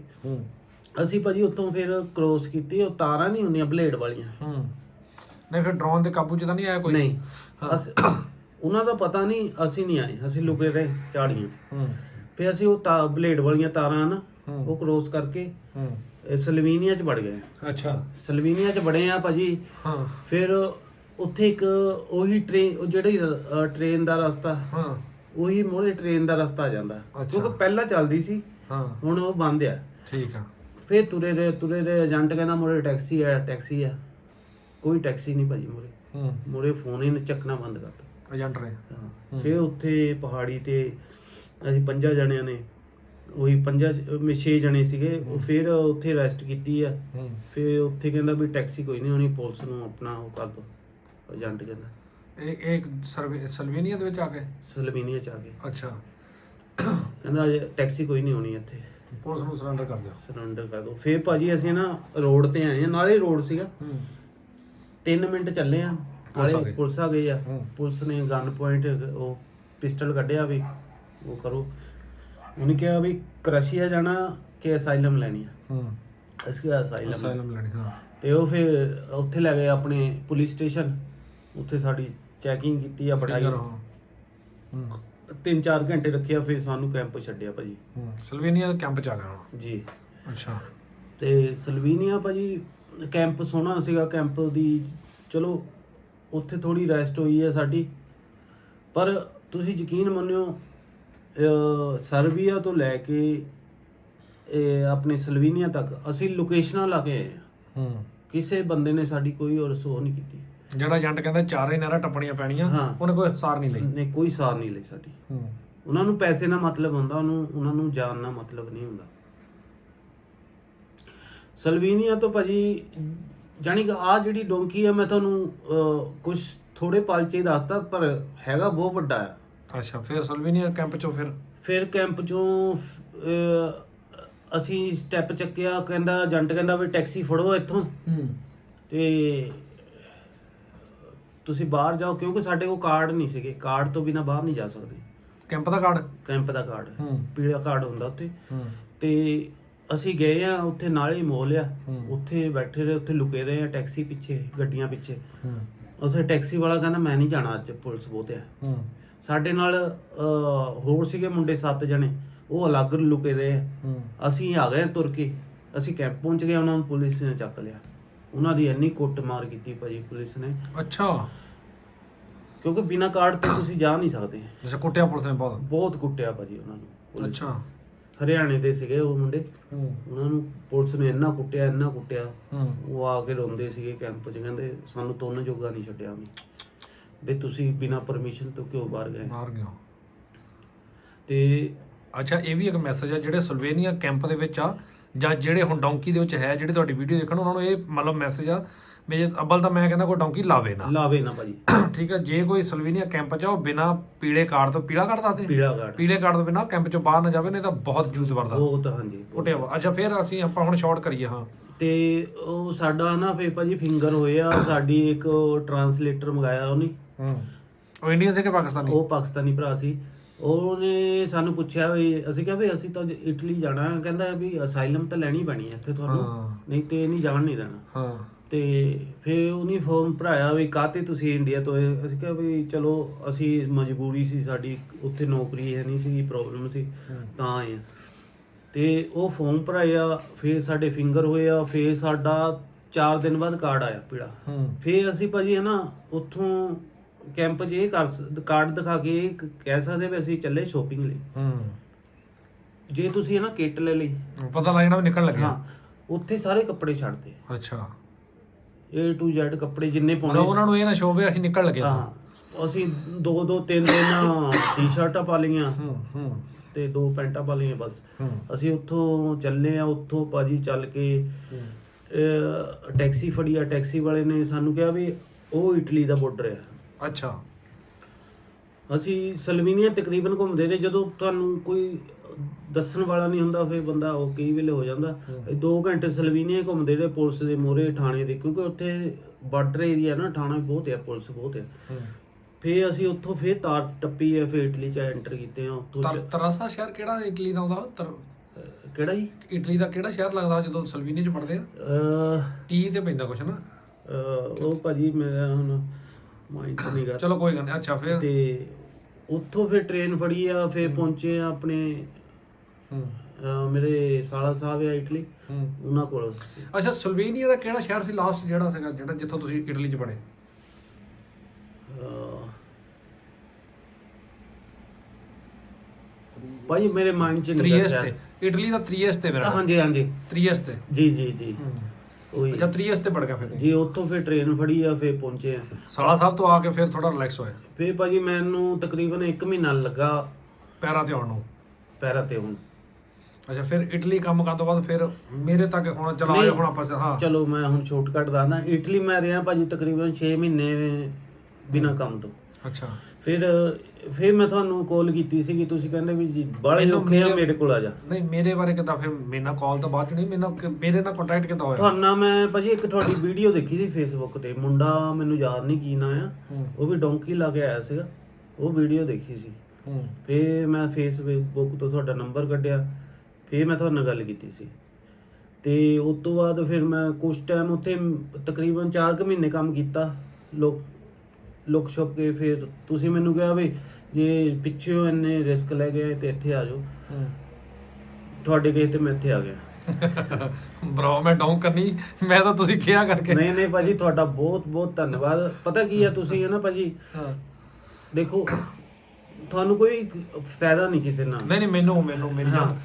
ਅਸੀਂ ਭਾਜੀ ਉੱਥੋਂ ਫਿਰ ਕ੍ਰੋਸ ਕੀਤੀ ਉਹ ਤਾਰਾਂ ਨਹੀਂ ਹੁੰਦੀਆਂ ਬਲੇਡ ਵਾਲੀਆਂ। ਹੂੰ। ਨਹੀਂ ਫਿਰ ਡਰੋਨ ਦੇ ਕਾਬੂ ਚ ਤਾਂ ਨਹੀਂ ਆਇਆ ਕੋਈ? ਨਹੀਂ। ਅਸੀਂ ਉਹਨਾਂ ਦਾ ਪਤਾ ਨਹੀਂ ਅਸੀਂ ਨਹੀਂ ਆਏ। ਅਸੀਂ ਲੁਕੇ ਰਹੇ ਝਾੜੀਆਂ 'ਚ ਹੂੰ। ਫਿਰ ਅਸੀਂ ਉਹ ਤਾ ਬਲੇਡ ਵਾਲੀਆਂ ਤਾਰਾਂ ਨਾ ਹੂੰ। ਉਹ ਕ੍ਰੋਸ ਕਰਕੇ ਹੂੰ। ਇਹ ਸਲਵੀਨੀਆ 'ਚ ਵੜ ਗਏ। ਅੱਛਾ। ਸਲਵੀਨੀਆ 'ਚ ਵੜੇ ਆ ਭਾਜੀ। ਹਾਂ। ਫਿਰ ਉੱਥੇ ਇੱਕ ਉਹੀ ਟ੍ਰੇਨ ਉਹ ਜਿਹੜੀ ਟ੍ਰੇਨ ਦਾ ਰਸਤਾ ਹਾਂ। ਉਹੀ ਮੋਰੇ ਟ੍ਰੇਨ ਦਾ ਰਸਤਾ ਜਾਂਦਾ। ਕਿਉਂਕਿ ਪਹਿਲਾਂ ਚੱਲਦੀ ਸੀ। ਹਾਂ। ਹੁਣ ਉਹ ਬੰਦ ਆ। ਠੀਕ ਆ। ਫਿਰ ਤੁਰੇ ਰਹੇ ਤੁਰੇ ਰਹੇ ਏਜੰਟ ਕਹਿੰਦਾ ਮੋਰੇ ਟੈਕਸੀ ਆ ਟੈਕਸੀ ਆ। ਕੋਈ ਟੈਕਸੀ ਨਹੀਂ ਭਾਜੀ ਮੋਰੇ। ਹੂੰ। ਮੋਰੇ ਫੋਨ ਹੀ ਚੱਕਣਾ ਬੰਦ ਕਰਤਾ। ਏਜੰਟ ਨੇ। ਹਾਂ। ਫਿਰ ਉੱਥੇ ਪਹਾੜੀ ਤੇ ਅਸੀਂ ਪੰਜਾਂ ਜਣਿਆਂ ਨੇ ਉਹੀ ਪੰਜਾਂ ਮੇ ਛੇ ਜਣੇ ਸੀਗੇ ਉਹ ਫਿਰ ਉੱਥੇ ਰੈਸਟ ਕੀਤੀ ਆ। ਹੂੰ। ਫਿਰ ਉੱਥੇ ਕਹਿੰਦਾ ਵੀ ਟੈਕਸੀ ਕੋਈ ਨਹੀਂ ਹੋਣੀ ਪੁਲਿਸ ਨੂੰ ਆਪਣਾ ਉਹ ਕਰ ਦੋ ਏਜੰਟ ਕਹਿੰਦਾ। ਇਹ ਇਹ ਸਰਵੇ ਸਲਵੇਨੀਆ ਦੇ ਵਿੱਚ ਆ ਗਏ ਸਲਵੀਨੀਆ ਚ ਆ ਕੇ। ਅੱਛਾ। ਕਹਿੰਦਾ ਅਜੇ ਟੈਕਸੀ ਕੋਈ ਨਹੀਂ ਹੋਣੀ ਇੱਥੇ। ਪੁਲਿਸ ਨੂੰ ਸਰੈਂਡਰ ਕਰ ਦਿਓ। ਸਰੈਂਡਰ ਕਰ ਦੋ ਫਿਰ ਭਾਜੀ ਅਸੀਂ ਨਾ ਰੋਡ ਤੇ ਆਏ ਆ ਨਾਲੇ ਰੋਡ ਸੀਗਾ। ਹੂੰ। 3 ਮਿੰਟ ਚੱਲੇ ਆ ਪੁਲਿਸ ਆ ਨਾਲੇ ਗਈ। ਪੁਲਿਸ ਆ ਗਈ ਆ। ਹੂੰ। ਪੁਲਿਸ ਨੇ ਗਨ ਪੁਆਇੰਟ ਉਹ ਪਿਸਟਲ ਕੱਢਿਆ ਵੀ ਉਹ ਕਰੋ। ਉਹਨੇ ਕਿਹਾ ਵੀ ਕਰਸ਼ੀਆ ਜਾਣਾ ਕਿ ਅਸਾਈਲਮ ਲੈਣੀ ਆ। ਹੂੰ। ਅਸੀਂ ਕਿਹਾ ਅਸਾਈਲਮ ਅਸਾਈਲਮ ਲੈਣੀ ਹਾਂ। ਤੇ ਉਹ ਫਿਰ ਉੱਥੇ ਲੈ ਗਏ ਆਪਣੇ ਪੁਲਿਸ ਸਟੇਸ਼ਨ ਉੱਥੇ ਸਾਡੀ ਚੈਕਿੰਗ ਕੀਤੀ ਆ ਬਟਾਈ ਹਾਂ। ਹੂੰ। ਤਿੰਨ ਚਾਰ ਘੰਟੇ ਰੱਖਿਆ ਫਿਰ ਸਾਨੂੰ ਕੈਂਪ ਛੱਡਿਆ ਭਾਜੀ। ਹੂੰ ਸਲਵੇਨੀਆ ਕੈਂਪ ਚ ਆ ਗਿਆ ਹੁਣ? ਜੀ। ਅੱਛਾ। ਤੇ ਸਲਵੀਨੀਆ ਭਾਜੀ ਕੈਂਪ ਸੋਹਣਾ ਸੀਗਾ ਕੈਂਪ ਦੀ ਚਲੋ ਉੱਥੇ ਥੋੜੀ ਰੈਸਟ ਹੋਈ ਹੈ ਸਾਡੀ। ਪਰ ਤੁਸੀਂ ਯਕੀਨ ਮੰਨਿਓ ਸਰਬੀਆ ਤੋਂ ਲੈ ਕੇ ਇਹ ਆਪਣੇ ਸਲਵੀਨੀਆ ਤੱਕ ਅਸੀਂ ਲੋਕੇਸ਼ਨਾਂ ਲਾ ਕੇ ਆਏ ਹਾਂ। ਹੂੰ। ਕਿਸੇ ਬੰਦੇ ਨੇ ਸਾਡੀ ਕੋਈ ਹੋਰ ਸੋਹ ਨਹੀਂ ਕੀਤੀ। ਜਿਹੜਾ ਏਜੰਟ ਕਹਿੰਦਾ ਚਾਰੇ ਨਹਿਰਾਂ ਟੱਪਣੀਆਂ ਪੈਣੀਆਂ ਹਾਂ। ਉਹਨੇ ਕੋਈ ਸਾਰ ਨਹੀਂ ਲਈ। ਨੇ ਕੋਈ ਸਾਰ ਨਹੀਂ ਲਈ ਸਾਡੀ। ਹੂੰ। ਉਹਨਾਂ ਨੂੰ ਪੈਸੇ ਨਾਲ ਮਤਲਬ ਹੁੰਦਾ ਉਹਨੂੰ ਉਹਨਾਂ ਨੂੰ ਜਾਨ ਨਾਲ ਮਤਲਬ ਨਹੀਂ ਹੁੰਦਾ। ਸਲਵੀਨੀਆ ਤੋਂ ਭਾਜੀ ਜਾਣੀ ਕਿ ਆ ਜਿਹੜੀ ਡੋਂਕੀ ਆ ਮੈਂ ਤੁਹਾਨੂੰ ਕੁਝ ਥੋੜੇ ਪਲਚੇ ਦੱਸਤਾ ਪਰ ਹੈਗਾ ਬਹੁਤ ਵੱਡਾ ਆ। ਅੱਛਾ ਫਿਰ ਸਲਵੇਨੀਆ ਕੈਂਪ ਚੋਂ ਫਿਰ? ਫਿਰ ਕੈਂਪ ਚੋਂ ਅਹ, ਅਸੀਂ ਸਟੈਪ ਚੱਕਿਆ ਕਹਿੰਦਾ ਏਜੰਟ ਕਹਿੰਦਾ ਵੀ ਟੈਕਸੀ ਫੜੋ ਇੱਥੋਂ। ਹੂੰ। ਤੇ ਤੁਸੀਂ ਬਾਹਰ ਜਾਓ ਕਿਉਂਕਿ ਸਾਡੇ ਕੋਲ ਕਾਰਡ ਨਹੀਂ ਸੀਗੇ। ਕਾਰਡ ਤੋਂ ਬਿਨਾ ਬਾਹਰ ਨਹੀਂ ਜਾ ਸਕਦੇ। ਕੈਂਪ ਦਾ ਕਾਰਡ ਕੈਂਪ ਦਾ ਕਾਰਡ ਹੂੰ। ਪੀਲਾ ਕਾਰਡ ਹੁੰਦਾ ਹੂੰ। ਤੇ ਅਸੀਂ ਗਏ ਆ ਉੱਥੇ ਨਾਲ ਹੀ ਮੋਲ ਆ। ਹੂੰ। ਉੱਥੇ ਬੈਠੇ ਰਹੇ ਉੱਥੇ ਲੁਕੇ ਰਹੇ ਆ ਟੈਕਸੀ ਪਿੱਛੇ ਗੱਡੀਆਂ ਪਿੱਛੇ। ਹੂੰ। ਉੱਥੇ ਟੈਕਸੀ ਵਾਲਾ ਕਹਿੰਦਾ ਮੈਂ ਨਹੀਂ ਜਾਣਾ ਅੱਜ ਪੁਲਿਸ ਬਹੁਤ ਆ। ਹੂੰ। ਸਾਡੇ ਨਾਲ ਅਹ, ਹੋਰ ਸੀਗੇ ਮੁੰਡੇ ਸੱਤ ਜਣੇ। ਉਹ ਅਲੱਗ ਲੁਕੇ ਰਹੇ ਆ। ਹੂੰ। ਅਸੀਂ ਆ ਗਏ ਤੁਰ ਕੇ। ਅਸੀਂ ਕੈਂਪ ਪਹੁੰਚ ਗਏ ਉਹਨਾਂ ਨੂੰ ਪੁਲਿਸ ਨੇ ਚੱਕ ਲਿਆ। ਉਹਨਾਂ ਦੀ ਇੰਨੀ ਕੁੱਟ ਮਾਰ ਕੀਤੀ ਭਾਜੀ ਪੁਲਿਸ ਨੇ। ਅੱਛਾ। ਕਿਉਂਕਿ ਬਿਨਾਂ ਕਾਰਡ ਤੋਂ ਤੁਸੀਂ ਜਾ ਨਹੀਂ ਸਕਦੇ। ਅੱਛਾ ਕੁੱਟਿਆ ਪੁਲਿਸ ਨੇ ਬਹੁਤ। ਬਹੁਤ ਕੁੱਟਿਆ ਭਾਜੀ ਉਹਨਾਂ ਨੂੰ ਪੁਲਿਸ ਨੇ। ਅੱਛਾ ਹਰਿਆਣੇ ਦੇ ਸੀਗੇ ਉਹ ਮੁੰਡੇ। ਹੂੰ। ਉਹਨਾਂ ਨੂੰ ਪੁਲਿਸ ਨੇ ਇੰਨਾ ਕੁੱਟਿਆ ਇੰਨਾ ਕੁੱਟਿਆ। ਹੂੰ। ਉਹ ਆ ਕੇ ਰੋਂਦੇ ਸੀਗੇ ਕੈਂਪ 'ਚ ਕਹਿੰਦੇ ਸਾਨੂੰ ਤੁੰਨ ਜੋਗਾ ਨਹੀਂ ਛੱਡਿਆ ਉਹਨੇ। ਵੀ ਤੁਸੀਂ ਬਿਨਾਂ ਪਰਮਿਸ਼ਨ ਤੋਂ ਕਿਉਂ ਬਾਹਰ ਗਏ? ਮਾਰ ਗਿਆ ਤੇ ਅੱਛਾ ਇਹ ਵੀ ਇੱਕ ਮੈਸੇਜ ਆ ਜਿਹੜੇ ਸਲਵੇਨੀਆ ਕੈਂਪ ਦੇ ਵਿੱਚ ਆ। ਜਾਂ ਜਿਹੜੇ ਹੁਣ ਡੌਂਕੀ ਦੇ ਵਿੱਚ ਹੈ ਜਿਹੜੇ ਤੁਹਾਡੀ ਵੀਡੀਓ ਦੇਖਣ ਉਹਨਾਂ ਨੂੰ ਇਹ ਮਤਲਬ ਮੈਸੇਜ ਆ ਜੇ ਅੱਬਲ ਤਾਂ ਮੈਂ ਕਹਿੰਦਾ ਕੋਈ ਡੌਂਕੀ ਲਾਵੇ ਨਾ। ਲਾਵੇ ਨਾ ਭਾਜੀ। [CLEARS THROAT] ਠੀਕ ਆ ਜੇ ਕੋਈ ਸਲਵੇਨੀਆ ਕੈਂਪ ਚ ਆ ਉਹ ਬਿਨਾ ਪੀਲੇ ਕਾਰਡ ਤੋਂ ਪੀਲਾ ਕਾਰਡ ਦੱਸਦੇ? ਪੀੜਾ ਗਾੜ ਪੀਲੇ ਕਾਰਡ ਤੋਂ ਬਿਨਾ ਕੈਂਪ ਚੋਂ ਬਾਹਰ ਨਾ ਜਾਵੇ ਨਹੀਂ ਤਾਂ ਬਹੁਤ ਜੂਤ ਵਰਦਾ ਉਹ ਤਾਂ ਹਾਂਜੀ ਬਹੁਤ। ਕੁੱਟਿਆ ਵਾ। ਅੱਛਾ ਫਿਰ ਅਸੀਂ ਆਪਾਂ ਹੁਣ ਸ਼ਾਰਟ ਕਰੀਏ ਹਾਂ। ਤੇ ਉਹ ਸਾਡਾ ਨਾ ਫੇ ਭਾਜੀ ਫਿੰਗਰ ਹੋਇਆ ਸਾਡੀ ਇੱਕ ਟਰਾਂਸਲੇਟਰ ਮੰਗਾਇਆ ਉਹਨੇ। ਹੂੰ। ਉਹ ਇੰਡੀਅਨ ਸੀ ਕਿ ਪਾਕਿਸਤਾਨੀ? ਉਹ ਪਾਕਿਸਤਾਨੀ ਭਰਾ ਸੀ। ਉਹਨੇ ਸਾਨੂੰ ਪੁੱਛਿਆ ਵੀ ਅਸੀਂ ਕਿਹਾ ਵੀ ਅਸੀਂ ਤਾਂ ਇਟਲੀ ਜਾਣਾ। ਕਹਿੰਦਾ ਵੀ ਅਸਾਈਲਮ ਤਾਂ ਲੈਣੀ ਪੈਣੀ ਹੈ ਇੱਥੇ ਤੁਹਾਨੂੰ ਹਾਂ। ਨਹੀਂ ਤੇ ਨਹੀਂ ਜਾਣ ਨਹੀਂ ਦੇਣਾ ਹਾਂ ਤੇ ਫਿਰ ਉਹਨੇ ਫਾਰਮ ਭਰਾਇਆ ਵੀ ਕਾਤੇ ਤੁਸੀਂ ਇੰਡੀਆ ਤੋਂ ਆਏ? ਅਸੀਂ ਕਿਹਾ ਵੀ ਚਲੋ ਅਸੀਂ ਮਜਬੂਰੀ ਸੀ ਸਾਡੀ ਉੱਥੇ ਨੌਕਰੀ ਹੈ ਨਹੀਂ ਸੀ ਪ੍ਰੋਬਲਮ ਸੀ। ਤਾਂ ਆਏ ਤੇ ਉਹ ਫਾਰਮ ਭਰਾਇਆ ਫਿਰ ਸਾਡੇ ਫਿੰਗਰ ਹੋਇਆ ਫਿਰ ਸਾਡਾ 4 ਦਿਨ ਬਾਅਦ ਕਾਰਡ ਆਇਆ ਪੀੜਾ ਹੂੰ ਫਿਰ ਅਸੀਂ ਭਾਜੀ ਹਨਾ ਉੱਥੋਂ ਕੈਂਪ 'ਚ ਇਹ ਕਰ ਕਾਰਡ ਦਿਖਾ ਕੇ ਇਹ ਕ- ਕਹਿ ਸਕਦੇ ਵੀ ਅਸੀਂ ਚੱਲੇ ਸ਼ੋਪਿੰਗ ਲਈ। ਹੂੰ। ਜੇ ਤੁਸੀਂ ਹਨਾ ਕਿੱਟ ਲੈ ਲਈ। ਪਤਾ ਲੱਗ ਜਾਣਾ ਵੀ ਨਿਕਲਣ ਲੱਗਿਆ। ਹਾਂ ਉੱਥੇ ਸਾਰੇ ਕੱਪੜੇ ਛੱਡਦੇ ਅੱਛਾ। A to Z ਕੱਪੜੇ ਜਿੰਨੇ ਮਤਲਬ ਪਾਉਣੇ ਉਹਨਾਂ ਨੂੰ ਇਹ ਨਾ ਸ਼ੋਭੇ ਅਸੀਂ ਨਿਕਲ ਲੱਗੇ ਹਾਂ ਅਸੀਂ ਦੋ ਦੋ ਤਿੰਨ ਦਿਨ ਟੀ-ਸ਼ਰਟਾਂ ਪਾ ਲਈਆਂ। ਹੂੰ ਹੂੰ। ਤੇ ਦੋ ਪੈਂਟਾਂ ਪਾ ਲਈਆਂ ਬਸ। ਹੂੰ। ਅਸੀਂ ਉੱਥੋਂ ਚੱਲੇ ਆ ਉੱਥੋਂ ਭਾਜੀ ਚੱਲ ਕੇ ਅਹ, ਟੈਕਸੀ ਫੜੀ ਆ। ਟੈਕਸੀ ਵਾਲੇ ਨੇ ਸਾਨੂੰ ਕਿਹਾ ਵੀ ਉਹ ਇਟਲੀ ਦਾ ਬਾਰਡਰ ਆ। ਅੱਛਾ। ਅਸੀਂ ਸਲਵੀਨੀਆ ਤਕਰੀਬਨ ਘੁੰਮਦੇ ਰਹੇ ਜਦੋਂ ਤੁਹਾਨੂੰ ਕੋਈ ਦੱਸਣ ਵਾਲਾ ਨਹੀਂ ਹੁੰਦਾ ਫਿਰ ਬੰਦਾ ਉਹ ਕਈ ਵੇਲੇ ਹੋ ਜਾਂਦਾ। ਹੂੰ। ਇਹ 2 ਘੰਟੇ ਸਲਵੀਨੀਆ ਘੁੰਮਦੇ ਰਹੇ ਪੁਲਿਸ ਦੇ ਮੋਰੇ ਥਾਣੇ ਦੇ ਕਿਉਂਕਿ ਉੱਥੇ ਬਾਰਡਰ ਏਰੀਆ ਨਾ ਥਾਣਾ ਬਹੁਤ ਹੈ ਪੁਲਿਸ ਬਹੁਤ ਹੈ। ਫੇ ਅਸੀਂ ਉੱਥੋਂ ਫੇ ਤਾਰ ਟੱਪੀ ਹੈ ਫੇ ਇਟਲੀ ਚ ਐਂਟਰ ਕੀਤੇ ਆ ਉੱਥੋਂ ਤਰਾਸਾ ਸ਼ਹਿਰ ਕਿਹੜਾ ਇਟਲੀ ਦਾ ਆਉਂਦਾ ਕਿਹੜਾ ਜੀ? ਇਟਲੀ ਦਾ ਕਿਹੜਾ ਸ਼ਹਿਰ ਲੱਗਦਾ ਜਦੋਂ ਸਲਵੀਨੀ ਚ ਪੜਦੇ ਆ? ਟੀ ਤੇ ਪੈਂਦਾ ਕੁਛ ਨਾ। ਉਹ ਭਾਜੀ ਮੇਰਾ ਹੁਣ ਮਾਈਂਡ ਨਹੀਂ ਗਾ ਚਲੋ ਕੋਈ ਗੱਲ ਨਹੀਂ ਅੱਛਾ ਫਿਰ? ਤੇ ਉੱਥੋਂ ਫੇ ਟ੍ਰੇਨ ਫੜੀ ਆ ਫੇ ਪਹੁੰਚੇ ਆ ਆਪਣੇ ਹੂੰ। ਅਹ, ਮੇਰੇ ਸਾਲਾ ਸਾਹਿਬ ਆ ਇਟਲੀ ਹੂੰ। ਉਹਨਾਂ ਕੋਲ। ਅੱਛਾ ਸਲਵੇਨੀਆ ਦਾ ਕਿਹੜਾ ਸ਼ਹਿਰ ਸੀ ਲਾਸਟ ਜਿਹੜਾ ਸੀਗਾ ਜਿਹੜਾ ਜਿੱਥੋਂ ਤੁਸੀਂ ਇਟਲੀ ਚ ਪੜੇ ਅਹ, ਭਾਜੀ ਮੇਰੇ ਮਾਈਂਡ ਚ ਸ਼ਾਇਦ। ਤੇ ਇਟਲੀ ਦਾ ਤ੍ਰੀਐਸ ਤੇ ਮੇਰਾ ਹਾਂਜੀ ਹਾਂਜੀ। ਤ੍ਰੀਐਸ ਤੇ ਜੀ ਜੀ ਜੀ। ਹੂੰ। ਉਹੀ। ਅੱਛਾ ਤ੍ਰੀਐਸ ਤੇ ਪੜ ਗਿਆ ਫਿਰ ਜੀ ਉੱਥੋਂ ਫੇ ਟ੍ਰੇਨ ਫੜੀ ਆ ਫੇ ਪਹੁੰਚੇ ਆ। ਸਾਲਾ ਸਾਹਿਬ ਤੋਂ ਆ ਕੇ ਫਿਰ ਥੋੜਾ ਰਿਲੈਕਸ ਹੋਇਆ। ਫੇ ਭਾਜੀ ਮੈਨੂੰ ਤਕਰੀਬਨ 1 ਮਹੀਨਾ ਲੱਗਾ ਪੈਰਾਂ ਤੇ ਆਉਣ ਨੂੰ। ਪੈਰਾਂ ਤੇ ਹੁਣ ਅੱਛਾ ਫਿਰ ਇਟਲੀ ਕੰਮ ਕਰਨ ਤੋਂ ਬਾਅਦ ਫਿਰ ਮੇਰੇ ਤੱਕ ਹੁਣ ਚਲਾ ਆਇਆ ਨਹੀਂ। ਹੁਣ ਆਪਾਂ ਹਾਂ। ਚਲੋ ਮੈਂ ਹੁਣ ਸ਼ਾਰਟਕਟ ਦੱਸਦਾ। ਇਟਲੀ ਮੈਂ ਰਿਹਾ ਭਾਜੀ ਤਕਰੀਬਨ 6 ਮਹੀਨੇ ਬਿਨਾ ਕੰਮ ਤੋਂ। ਅੱਛਾ। ਫਿਰ ਫਿਰ ਮੈਂ ਤੁਹਾਨੂੰ ਕਾਲ ਕੀਤੀ ਸੀ ਕਿ ਤੁਸੀਂ ਕਹਿੰਦੇ ਵੀ ਜੀ ਬਾਲੇ ਮੈਨੂੰ ਔਖੇ ਆ ਮੇਰੇ- ਮੇਰੇ ਕੋਲ ਆ ਜਾ। ਨਹੀਂ ਮੇਰੇ ਬਾਰੇ ਕਿਦਾਂ ਫਿਰ ਮੇਰੇ ਨਾਲ ਕਾਲ ਤੋਂ ਬਾਅਦ ਚ ਨਹੀਂ ਮੇਰੇ ਨਾਲ ਕਿ- ਮੇਰੇ ਨਾਲ ਕੰਟੈਕਟ ਕਿਦਾਂ ਹੋਇਆ? ਤੁਹਾਨੂੰ ਮੈਂ ਭਾਜੀ ਇੱਕ ਤੁਹਾਡੀ ਵੀਡੀਓ ਦੇਖੀ ਸੀ ਫੇਸਬੁੱਕ ਤੇ। ਮੁੰਡਾ ਮੈਨੂੰ ਯਾਦ ਨਹੀਂ ਕੀ ਨਾਂ ਆ। ਹੂੰ। ਉਹ ਵੀ ਡੋਂਕੀ ਲਾ ਕੇ ਆਇਆ ਸੀਗਾ। ਉਹ ਵੀਡੀਓ ਦੇਖੀ ਸੀ। ਹੂੰ। ਫੇਰ ਮੈਂ ਫੇਸਬੁੱਕ ਤੋਂ ਤੁਹਾਡਾ ਨੰਬਰ ਕੱਢਿਆ। ਫੇਰ ਮੈਂ ਤੁਹਾਡੇ ਨਾਲ ਗੱਲ ਕੀਤੀ ਸੀ। ਤੇ ਉਸ ਤੋਂ ਬਾਅਦ ਫਿਰ ਮੈਂ ਕੁਝ ਟਾਈਮ ਉੱਥੇ ਤਕਰੀਬਨ 4 ਕੁ ਮਹੀਨੇ ਕੰਮ ਕੀਤਾ। ਲੋਕ ਲੁੱਕ ਛੁਪ ਕੇ ਫਿਰ ਤੁਸੀਂ ਮੈਨੂੰ ਕਿਹਾ ਵੀ ਜੇ ਪਿੱਛੇ ਇੰਨੇ ਰਿਸਕ ਲੈ ਗਏ ਤੇ ਇੱਥੇ ਆ ਜਾਓ। ਤੁਹਾਡੇ ਕਹੇ ਤੇ ਮੈਂ ਇੱਥੇ ਆ ਗਿਆ। ਬ్రో ਮੈਂ ਡਾਊਨ ਕਰਨੀ ਮੈਂ ਤਾਂ ਤੁਸੀਂ ਕਿਹਾ ਕਰਕੇ। ਨਹੀਂ ਨਹੀਂ ਭਾਜੀ ਤੁਹਾਡਾ ਬਹੁਤ ਬਹੁਤ ਧੰਨਵਾਦ। ਪਤਾ ਕੀ ਆ ਤੁਸੀਂ ਹੈ ਨਾ ਭਾਜੀ? ਹਾਂ। ਦੇਖੋ ਤੁਹਾਨੂੰ ਕੋਈ ਫਾਇਦਾ ਨਹੀਂ ਕਿਸੇ ਨਾਲ। ਨਹੀਂ ਨਹੀਂ ਮੈਨੂੰ ਮੈਨੂੰ ਮੇਰੀ ਹਾਂ।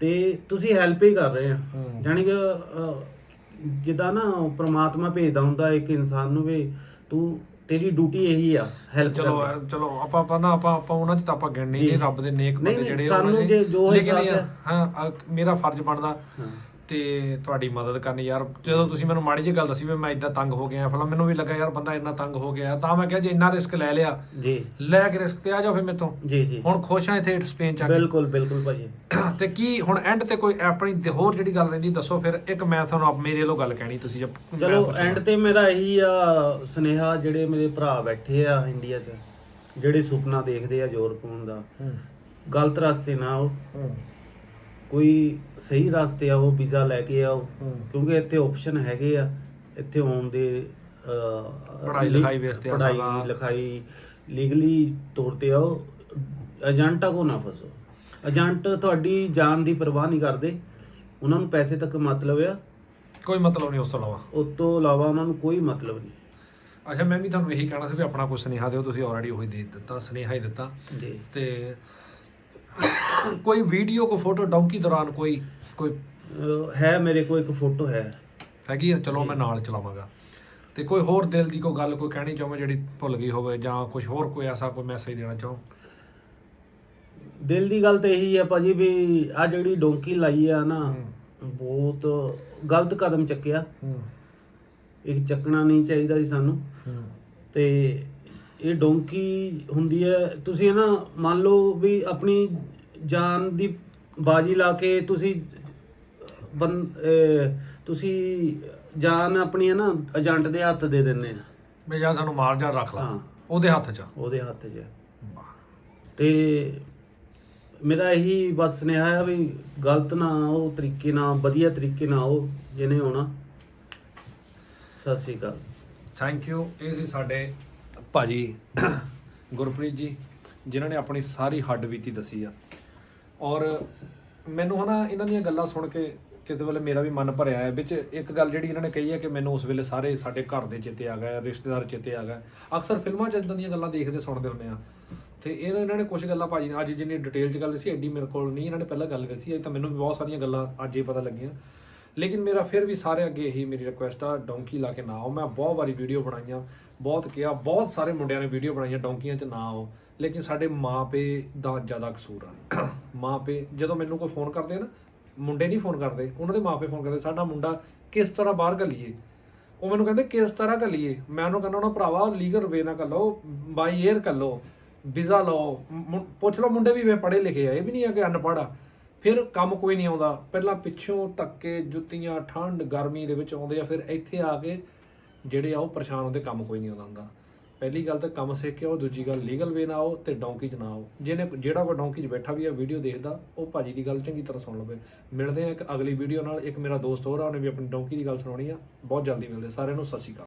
ਤੇ ਤੁਸੀਂ ਹੈਲਪ ਹੀ ਕਰ ਰਹੇ ਆ। ਜਾਣੀ ਕਿ ਜਿੱਦਾਂ ਨਾ ਪ੍ਰਮਾਤਮਾ ਭੇਜਦਾ ਹੁੰਦਾ ਇੱਕ ਇਨਸਾਨ ਨੂੰ ਵੀ ਤੂੰ ਤੇਰੀ ਡਿਊਟੀ ਇਹੀ ਆ ਹੈਲਪ ਚਲੋ ਕਰਨਾ ਚਲੋ ਆਪਾਂ ਆਪਾਂ ਨਾ ਆਪਾਂ ਆਪਾਂ ਉਹਨਾਂ ਚ ਤਾਂ ਆਪਾਂ ਗਿਣਨੀ ਜੀ। ਨਹੀਂ ਰੱਬ ਦੇ ਨੇਕ ਨਹੀਂ, ਬੰਦੇ ਨਹੀਂ, ਜਿਹੜੇ ਸਾਨੂੰ ਨੇ। ਜੇ ਜੋ ਲੇਕਿਨ ਯਾਰ, ਹੈ। ਹਾਂ ਅ- ਮੇਰਾ ਫਰਜ਼ ਬਣਦਾ ਹਾਂ। ਤੇ ਤੁਹਾਡੀ ਮਦਦ ਕਰਨੀ ਯਾਰ ਜਦੋਂ ਤੁਸੀਂ ਮੈਨੂੰ ਮਾੜੀ ਜਿਹੀ ਗੱਲ ਦੱਸੀ ਵੀ ਮੈਂ ਇਦਾਂ ਤੰਗ ਹੋ ਗਿਆ ਫਿਰ ਮੈਨੂੰ ਵੀ ਲੱਗਾ ਯਾਰ ਬੰਦਾ ਇੰਨਾ ਤੰਗ ਹੋ ਗਿਆ ਤਾਂ ਮੈਂ ਕਿਹਾ ਜੇ ਇੰਨਾ ਰਿਸਕ ਲੈ ਲਿਆ ਜੀ। ਲੈ ਕੇ ਰਿਸਕ ਤੇ ਆ ਜਾਓ ਫਿਰ ਮੇਥੋਂ। ਜੀ ਜੀ। ਹੁਣ ਖੁਸ਼ ਆ ਇੱਥੇ ਸਪੇਨ ਚ ਆ ਕੇ। ਬਿਲਕੁਲ ਬਿਲਕੁਲ ਭਾਜੀ। [COUGHS] ਤੇ ਕੀ ਹੁਣ ਐਂਡ ਤੇ ਕੋਈ ਆਪਣੀ ਹੋਰ ਜਿਹੜੀ ਗੱਲ ਰਹਿੰਦੀ ਦੱਸੋ ਫਿਰ ਇੱਕ ਮੈਂ ਤੁਹਾਨੂੰ ਆਪ ਮੇਰੇ ਵੱਲੋਂ ਗੱਲ ਕਹਿਣੀ ਤੁਸੀਂ ਜਦ ਚਲੋ। ਐਂਡ ਤੇ ਮੇਰਾ ਇਹੀ ਆ ਸੁਨੇਹਾ ਜਿਹੜੇ ਮੇਰੇ ਭਰਾ ਬੈਠੇ ਆ ਇੰਡੀਆ 'ਚ ਜਿਹੜੇ ਸੁਪਨਾ ਦੇਖਦੇ ਆ ਯੂਰਪ ਹੋਣ ਦਾ ਗਲਤ ਰਸਤੇ ਨਾ ਆਓ। ਹੂੰ। ਕੋਈ ਸਹੀ ਰਸਤੇ ਆਓ ਵੀਜ਼ਾ ਲੈ ਕੇ ਆਓ। ਕਿਉਂਕਿ ਇੱਥੇ ਆਪਸ਼ਨ ਹੈਗੇ ਆ। ਇੱਥੇ ਆਉਣ ਦੇ ਲਿਖਾਈ base ਤੇ ਸਕਦਾ। ਲਿਖਾਈ ਲੀਗਲੀ ਤੌਰ ਤੇ ਆਓ। ਏਜੰਟਾਂ ਕੋ ਨਾ ਫਸੋ। ਏਜੰਟ ਤੁਹਾਡੀ ਜਾਨ ਦੀ ਪਰਵਾਹ ਨਹੀਂ ਕਰਦੇ। ਉਹਨਾਂ ਨੂੰ ਪੈਸੇ ਤੱਕ ਮਤਲਬ ਆ। ਕੋਈ ਮਤਲਬ ਨਹੀਂ ਉਸ ਤੋਂ ਇਲਾਵਾ। ਉਸ ਤੋਂ ਇਲਾਵਾ ਉਹਨਾਂ ਨੂੰ ਕੋਈ ਮਤਲਬ ਨਹੀਂ। ਅੱਛਾ ਮੈਂ ਵੀ ਤੁਹਾਨੂੰ ਇਹੀ ਕਹਿਣਾ ਸੀ ਵੀ ਆਪਣਾ ਕੋਈ ਸੁਨੇਹਾ ਦਿਓ। ਤੁਸੀਂ ਆਲਰੇਡੀ ਉਹੀ ਦੇ ਦਿੱਤਾ ਸੁਨੇਹਾ ਹੀ ਦਿੱਤਾ। ਤੇ ਕੋਈ ਵੀਡੀਓ ਕੋ ਫੋਟੋ ਡੌਂਕੀ ਦੌਰਾਨ ਕੋਈ ਕੋਈ ਅਹ, ਹੈ ਮੇਰੇ ਕੋਲ ਇੱਕ ਫੋਟੋ ਹੈ। ਹੈਗੀ ਆ? ਚਲੋ ਮੈਂ ਨਾਲ ਚਲਾਵਾਂਗਾ। ਤੇ ਕੋਈ ਹੋਰ ਦਿਲ ਦੀ ਕੋਈ ਗੱਲ ਕੋਈ ਕਹਿਣੀ ਚਾਹੋ ਜਿਹੜੀ ਭੁੱਲ ਗਈ ਹੋਵੇ ਜਾਂ ਕੁਝ ਹੋਰ ਕੋਈ ਐਸਾ ਕੋਈ ਮੈਸੇਜ ਦੇਣਾ ਚਾਹੋ? ਦਿਲ ਦੀ ਗੱਲ ਤਾਂ ਇਹੀ ਹੈ ਭਾਜੀ ਵੀ ਆ ਜਿਹੜੀ ਡੋਂਕੀ ਲਾਈ ਆ ਨਾ ਬਹੁਤ ਗਲਤ ਕਦਮ ਚੱਕਿਆ। ਹੂੰ। ਇਹ ਚੱਕਣਾ ਨਹੀਂ ਚਾਹੀਦਾ ਸੀ ਸਾਨੂੰ। ਹੂੰ। ਤੇ ਇਹ ਡੋਂਕੀ ਹੁੰਦੀ ਹੈ ਤੁਸੀਂ ਨਾ ਮੰਨ ਲਓ ਵੀ ਆਪਣੀ ਜਾਨ ਦੀ ਬਾਜੀ ਲਾ ਕੇ ਤੁਸੀਂ ਬੰ ਤੁਸੀਂ ਜਾਨ ਆਪਣੀ ਹੈ ਨਾ ਏਜੰਟ ਦੇ ਹੱਥ ਦੇ ਦਿੰਦੇ ਆ। ਵੀ ਜਾਂ ਸਾਨੂੰ ਮਾਰ ਜਾ ਰੱਖ ਲਾ। ਹਾਂ। ਉਹਦੇ ਹੱਥ 'ਚ। ਉਹਦੇ ਹੱਥ 'ਚ ਹੈ। ਤੇ ਮੇਰਾ ਇਹੀ ਬਸ ਸੁਨੇਹਾ ਹੈ ਵੀ ਗਲਤ ਨਾ ਉਹ ਤਰੀਕੇ ਨਾਲ ਵਧੀਆ ਤਰੀਕੇ ਨਾਲ ਉਹ ਜਿਹਨੇ ਹੋਣਾ। ਸਤਿ ਸ੍ਰੀ ਅਕਾਲ। ਥੈਂਕ ਯੂ ਇਹ ਸੀ ਸਾਡੇ ਭਾਜੀ, ਗੁਰਪ੍ਰੀਤ ਜੀ, ਜਿਨ੍ਹਾਂ ਨੇ ਆਪਣੀ ਸਾਰੀ ਹੱਡ ਬੀਤੀ ਦੱਸੀ ਆ। ਔਰ ਮੈਨੂੰ ਹਨਾ ਇਹਨਾਂ ਦੀਆਂ ਗੱਲਾਂ ਸੁਣ ਕੇ ਕਿਤੇ ਵੇਲੇ ਮੇਰਾ ਵੀ ਮਨ ਭਰਿਆ ਹੈ ਵਿੱਚ ਇੱਕ ਗੱਲ ਜਿਹੜੀ ਇਹਨਾਂ ਨੇ ਕਹੀ ਹੈ ਕਿ ਮੈਨੂੰ ਉਸ ਵੇਲੇ ਸਾਰੇ ਸਾਡੇ ਘਰ ਦੇ ਚੇਤੇ ਆ ਗਏ, ਰਿਸ਼ਤੇਦਾਰ ਚੇਤੇ ਆ ਗਏ। ਅਕਸਰ ਫਿਲਮਾਂ 'ਚ ਇਦਾਂ ਦੀਆਂ ਗੱਲਾਂ ਦੇਖਦੇ ਸੁਣਦੇ ਹੁੰਦੇ ਆ। ਤੇ ਇਹਨਾਂ ਇਹਨਾਂ ਨੇ ਕੁਝ ਗੱਲਾਂ ਭਾਜੀ ਨੇ ਅੱਜ ਜਿੰਨੀ ਡਿਟੇਲ 'ਚ ਗੱਲ ਦੱਸੀ ਐਡੀ ਮੇਰੇ ਕੋਲ ਨਹੀਂ। ਇਹਨਾਂ ਨੇ ਪਹਿਲਾਂ ਗੱਲ ਦੱਸੀ, ਅੱਜ ਤਾਂ ਮੈਨੂੰ ਵੀ ਬਹੁਤ ਸਾਰੀਆਂ ਗੱਲਾਂ ਅੱਜ ਹੀ ਪਤਾ ਲੱਗੀਆਂ। ਲੇਕਿਨ ਮੇਰਾ ਫਿਰ ਵੀ ਸਾਰੇ ਅੱਗੇ ਇਹੀ ਮੇਰੀ ਰਿਕੁਐਸਟ ਆ, ਡੌਂਕੀ ਲਾ ਕੇ ਨਾ ਆਓ। ਮੈਂ ਬਹੁਤ ਵਾਰੀ ਵੀਡੀਓ ਬਣਾਈਆਂ, ਬਹੁਤ ਕਿਹਾ, ਬਹੁਤ ਸਾਰੇ ਮੁੰਡਿਆਂ ਨੇ ਵੀਡੀਓ ਬਣਾਈਆਂ ਡੌਂਕੀਆਂ 'ਚ ਨਾ ਆਓ। ਲੇਕਿਨ ਸਾਡੇ ਮਾਪੇ ਦਾ ਜ਼ਿਆਦਾ ਕਸੂਰ ਆ। [COUGHS] ਮਾਪੇ ਜਦੋਂ ਮੈਨੂੰ ਕੋਈ ਫੋਨ ਕਰਦੇ ਨਾ, ਮੁੰਡੇ ਨਹੀਂ ਫੋਨ ਕਰਦੇ, ਉਹਨਾਂ ਦੇ ਮਾਪੇ ਫੋਨ ਕਰਦੇ, ਸਾਡਾ ਮੁੰਡਾ ਕਿਸ ਤਰ੍ਹਾਂ ਬਾਹਰ ਘੱਲੀਏ? ਉਹ ਮੈਨੂੰ ਕਹਿੰਦੇ, ਕਿਸ ਤਰ੍ਹਾਂ ਘੱਲੀਏ? ਮੈਂ ਉਹਨੂੰ ਕਹਿੰਦਾ, ਉਹਨਾਂ ਭਰਾਵਾ ਲੀਗਲ ਵੇ ਨਾ ਘੱਲੋ ਬਾਈ 에ਅਰ ਘੱਲੋ, ਵੀਜ਼ਾ ਲਓ, ਮੁੰ- ਪੁੱਛ ਲਓ, ਮੁੰਡੇ ਵੀ ਵੇ ਪੜ੍ਹੇ ਲਿਖੇ ਆ, ਇਹ ਵੀ ਨਹੀਂ ਆ ਕਿ ਅਨਪੜ੍ਹ ਆ। ਫਿਰ ਕੰਮ ਕੋਈ ਨਹੀਂ ਆਉਂਦਾ। ਪਹਿਲਾਂ ਪਿੱਛੋਂ ਧੱਕੇ, ਜੁੱਤੀਆਂ, ਠੰਡ, ਗਰਮੀ ਦੇ ਵਿੱਚ ਆਉਂਦੇ ਆ, ਫਿਰ ਇੱਥੇ ਆ ਕੇ ਜਿਹੜੇ ਆ ਉਹ ਪਰੇਸ਼ਾਨ ਹੁੰਦੇ, ਕੰਮ ਕੋਈ ਨਹੀਂ ਆਉਂਦਾ ਹੁੰਦਾ। ਪਹਿਲੀ ਗੱਲ ਤਾਂ ਕੰਮ ਸਿੱਖ ਕੇ ਆਓ, ਦੂਜੀ ਗੱਲ ਲੀਗਲ ਵੇ ਨਾ ਆਓ ਤੇ ਡੌਂਕੀ 'ਚ ਨਾ ਆਓ। ਜਿਹਨੇ ਜਿਹੜਾ ਕੋਈ ਡੌਂਕੀ 'ਚ ਬੈਠਾ ਵੀ ਆ ਵੀਡੀਓ ਦੇਖਦਾ, ਉਹ ਭਾਜੀ ਦੀ ਗੱਲ ਚੰਗੀ ਤਰ੍ਹਾਂ ਸੁਣ ਲਵੇ। ਮਿਲਦੇ ਆ ਇੱਕ ਅਗਲੀ ਵੀਡੀਓ ਨਾਲ, ਇੱਕ ਮੇਰਾ ਦੋਸਤ ਹੋਰ ਆ, ਉਹਨੇ ਵੀ ਆਪਣੀ ਡੌਂਕੀ ਦੀ ਗੱਲ ਸੁਣਾਉਣੀ ਆ। ਬਹੁਤ ਜਲਦੀ ਮਿਲਦੇ ਸਾਰਿਆਂ ਨੂੰ ਸਤਿ ਸ਼੍ਰੀ ਅਕਾਲ।